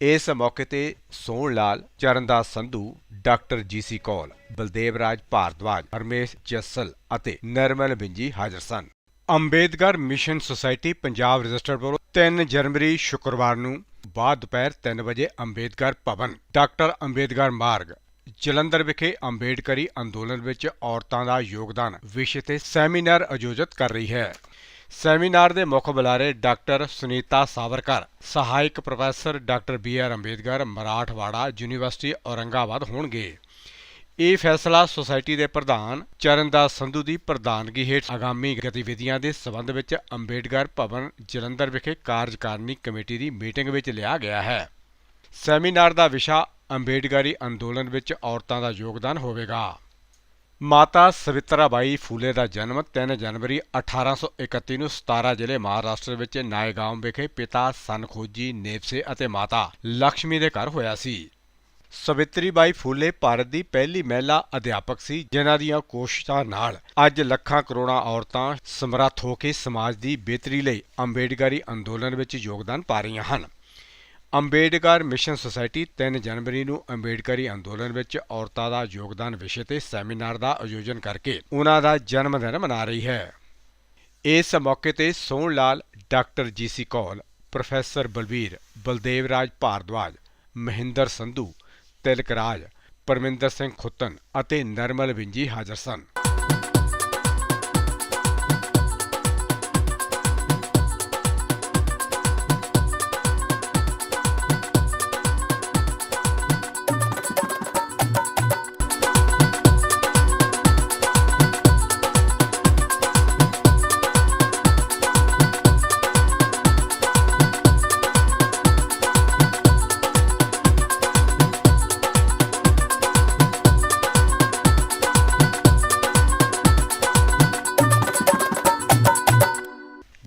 ਇਸ ਮੌਕੇ ਤੇ ਸੋਹਣ ਲਾਲ, ਚਰਨਦਾਸ ਸੰਧੂ, ਡਾਕਟਰ ਜੀਸੀ ਕੌਲ, ਬਲਦੇਵ ਰਾਜ ਭਾਰਦਵਾਜ ਹਰਮੇਸ਼ ਜੱਸਲ ਅਤੇ ਨਰਮਲ ਬਿੰਜੀ ਹਾਜ਼ਰ ਸਨ। Ambedkar mission society Punjab register ਵੱਲੋਂ 3 ਜਨਵਰੀ ਸ਼ੁੱਕਰਵਾਰ ਨੂੰ ਬਾਅਦ ਦੁਪਹਿਰ 3 ਵਜੇ ਅੰਬੇਦਕਰ ਭਵਨ, ਡਾਕਟਰ ਅੰਬੇਦਕਰ ਮਾਰਗ, ਜਲੰਧਰ ਵਿਖੇ ਅੰਬੇਡਕਰੀ ਅੰਦੋਲਨ ਵਿੱਚ ਔਰਤਾਂ ਦਾ ਯੋਗਦਾਨ ਵਿਸ਼ੇ ਤੇ ਸੈਮੀਨਾਰ ਆਯੋਜਿਤ ਕਰ ਰਹੀ ਹੈ। ਸੈਮੀਨਾਰ ਦੇ ਮੁੱਖ ਬੁਲਾਰੇ ਡਾਕਟਰ ਸੁਨੀਤਾ ਸਾਵਰਕਰ, ਸਹਾਇਕ professor doctor B R Ambedkar, Marathwada university Aurangabad ਹੋਣਗੇ। ਇਹ ਫੈਸਲਾ ਸੁਸਾਇਟੀ ਦੇ ਪ੍ਰਧਾਨ ਚਰਨਦਾਸ ਸੰਧੂ ਦੀ ਪ੍ਰਧਾਨਗੀ ਹੇਠ ਆਗਾਮੀ ਗਤੀਵਿਧੀਆਂ ਦੇ ਸਬੰਧ ਵਿੱਚ ਅੰਬੇਡਕਰ ਭਵਨ ਜਲੰਧਰ ਵਿਖੇ ਕਾਰਜਕਾਰਨੀ ਕਮੇਟੀ ਦੀ ਮੀਟਿੰਗ ਵਿੱਚ ਲਿਆ ਗਿਆ ਹੈ। ਸੈਮੀਨਾਰ ਦਾ ਵਿਸ਼ਾ ਅੰਬੇਡਕਰੀ ਅੰਦੋਲਨ ਵਿੱਚ ਔਰਤਾਂ ਦਾ ਯੋਗਦਾਨ ਹੋਵੇਗਾ। ਮਾਤਾ ਸਵਿਤਰਾਬਾਈ ਫੂਲੇ ਦਾ ਜਨਮ 3 ਜਨਵਰੀ 1831 ਨੂੰ 17 ਜ਼ਿਲ੍ਹੇ ਮਹਾਰਾਸ਼ਟਰ ਵਿੱਚ ਨਾਇਗਾਮ ਵਿਖੇ ਪਿਤਾ ਸਨਖੋਜੀ ਨੇਪਸੇ ਅਤੇ ਮਾਤਾ ਲక్ష్ਮੀ ਦੇ ਘਰ ਹੋਇਆ ਸੀ। ਸਵਿਤਰੀਬਾਈ ਫੂਲੇ ਭਾਰਤ ਦੀ ਪਹਿਲੀ ਮਹਿਲਾ ਅਧਿਆਪਕ ਸੀ, ਜਿਨ੍ਹਾਂ ਦੀਆਂ ਕੋਸ਼ਿਸ਼ਾਂ ਨਾਲ ਅੱਜ ਲੱਖਾਂ ਕਰੋੜਾਂ ਔਰਤਾਂ ਸਮਰੱਥ ਹੋ ਕੇ ਸਮਾਜ ਦੀ ਬਿਹਤਰੀ ਲਈ ਅੰਬੇਡਕਰੀ ਅੰਦੋਲਨ ਵਿੱਚ ਯੋਗਦਾਨ ਪਾ ਰਹੀਆਂ ਹਨ। ਅੰਬੇਡਕਰ ਮਿਸ਼ਨ ਸੁਸਾਇਟੀ 3 ਜਨਵਰੀ ਨੂੰ ਅੰਬੇਡਕਰੀ ਅੰਦੋਲਨ ਵਿੱਚ ਔਰਤਾਂ ਦਾ ਯੋਗਦਾਨ ਵਿਸ਼ੇ ਤੇ ਸੈਮੀਨਾਰ ਦਾ ਆਯੋਜਨ ਕਰਕੇ ਉਹਨਾਂ ਦਾ ਜਨਮ ਦਿਨ ਮਨਾ ਰਹੀ ਹੈ। ਇਸ ਮੌਕੇ ਤੇ Sohan Lal doctor GC Kaul, professor Balbir Baldev Raj Bhardwaj, Mahinder Sandhu, Tilak Raj, Parminder Singh Khuttan ਅਤੇ ਨਰਮਲ ਵਿੰਜੀ ਹਾਜ਼ਰ ਸਨ।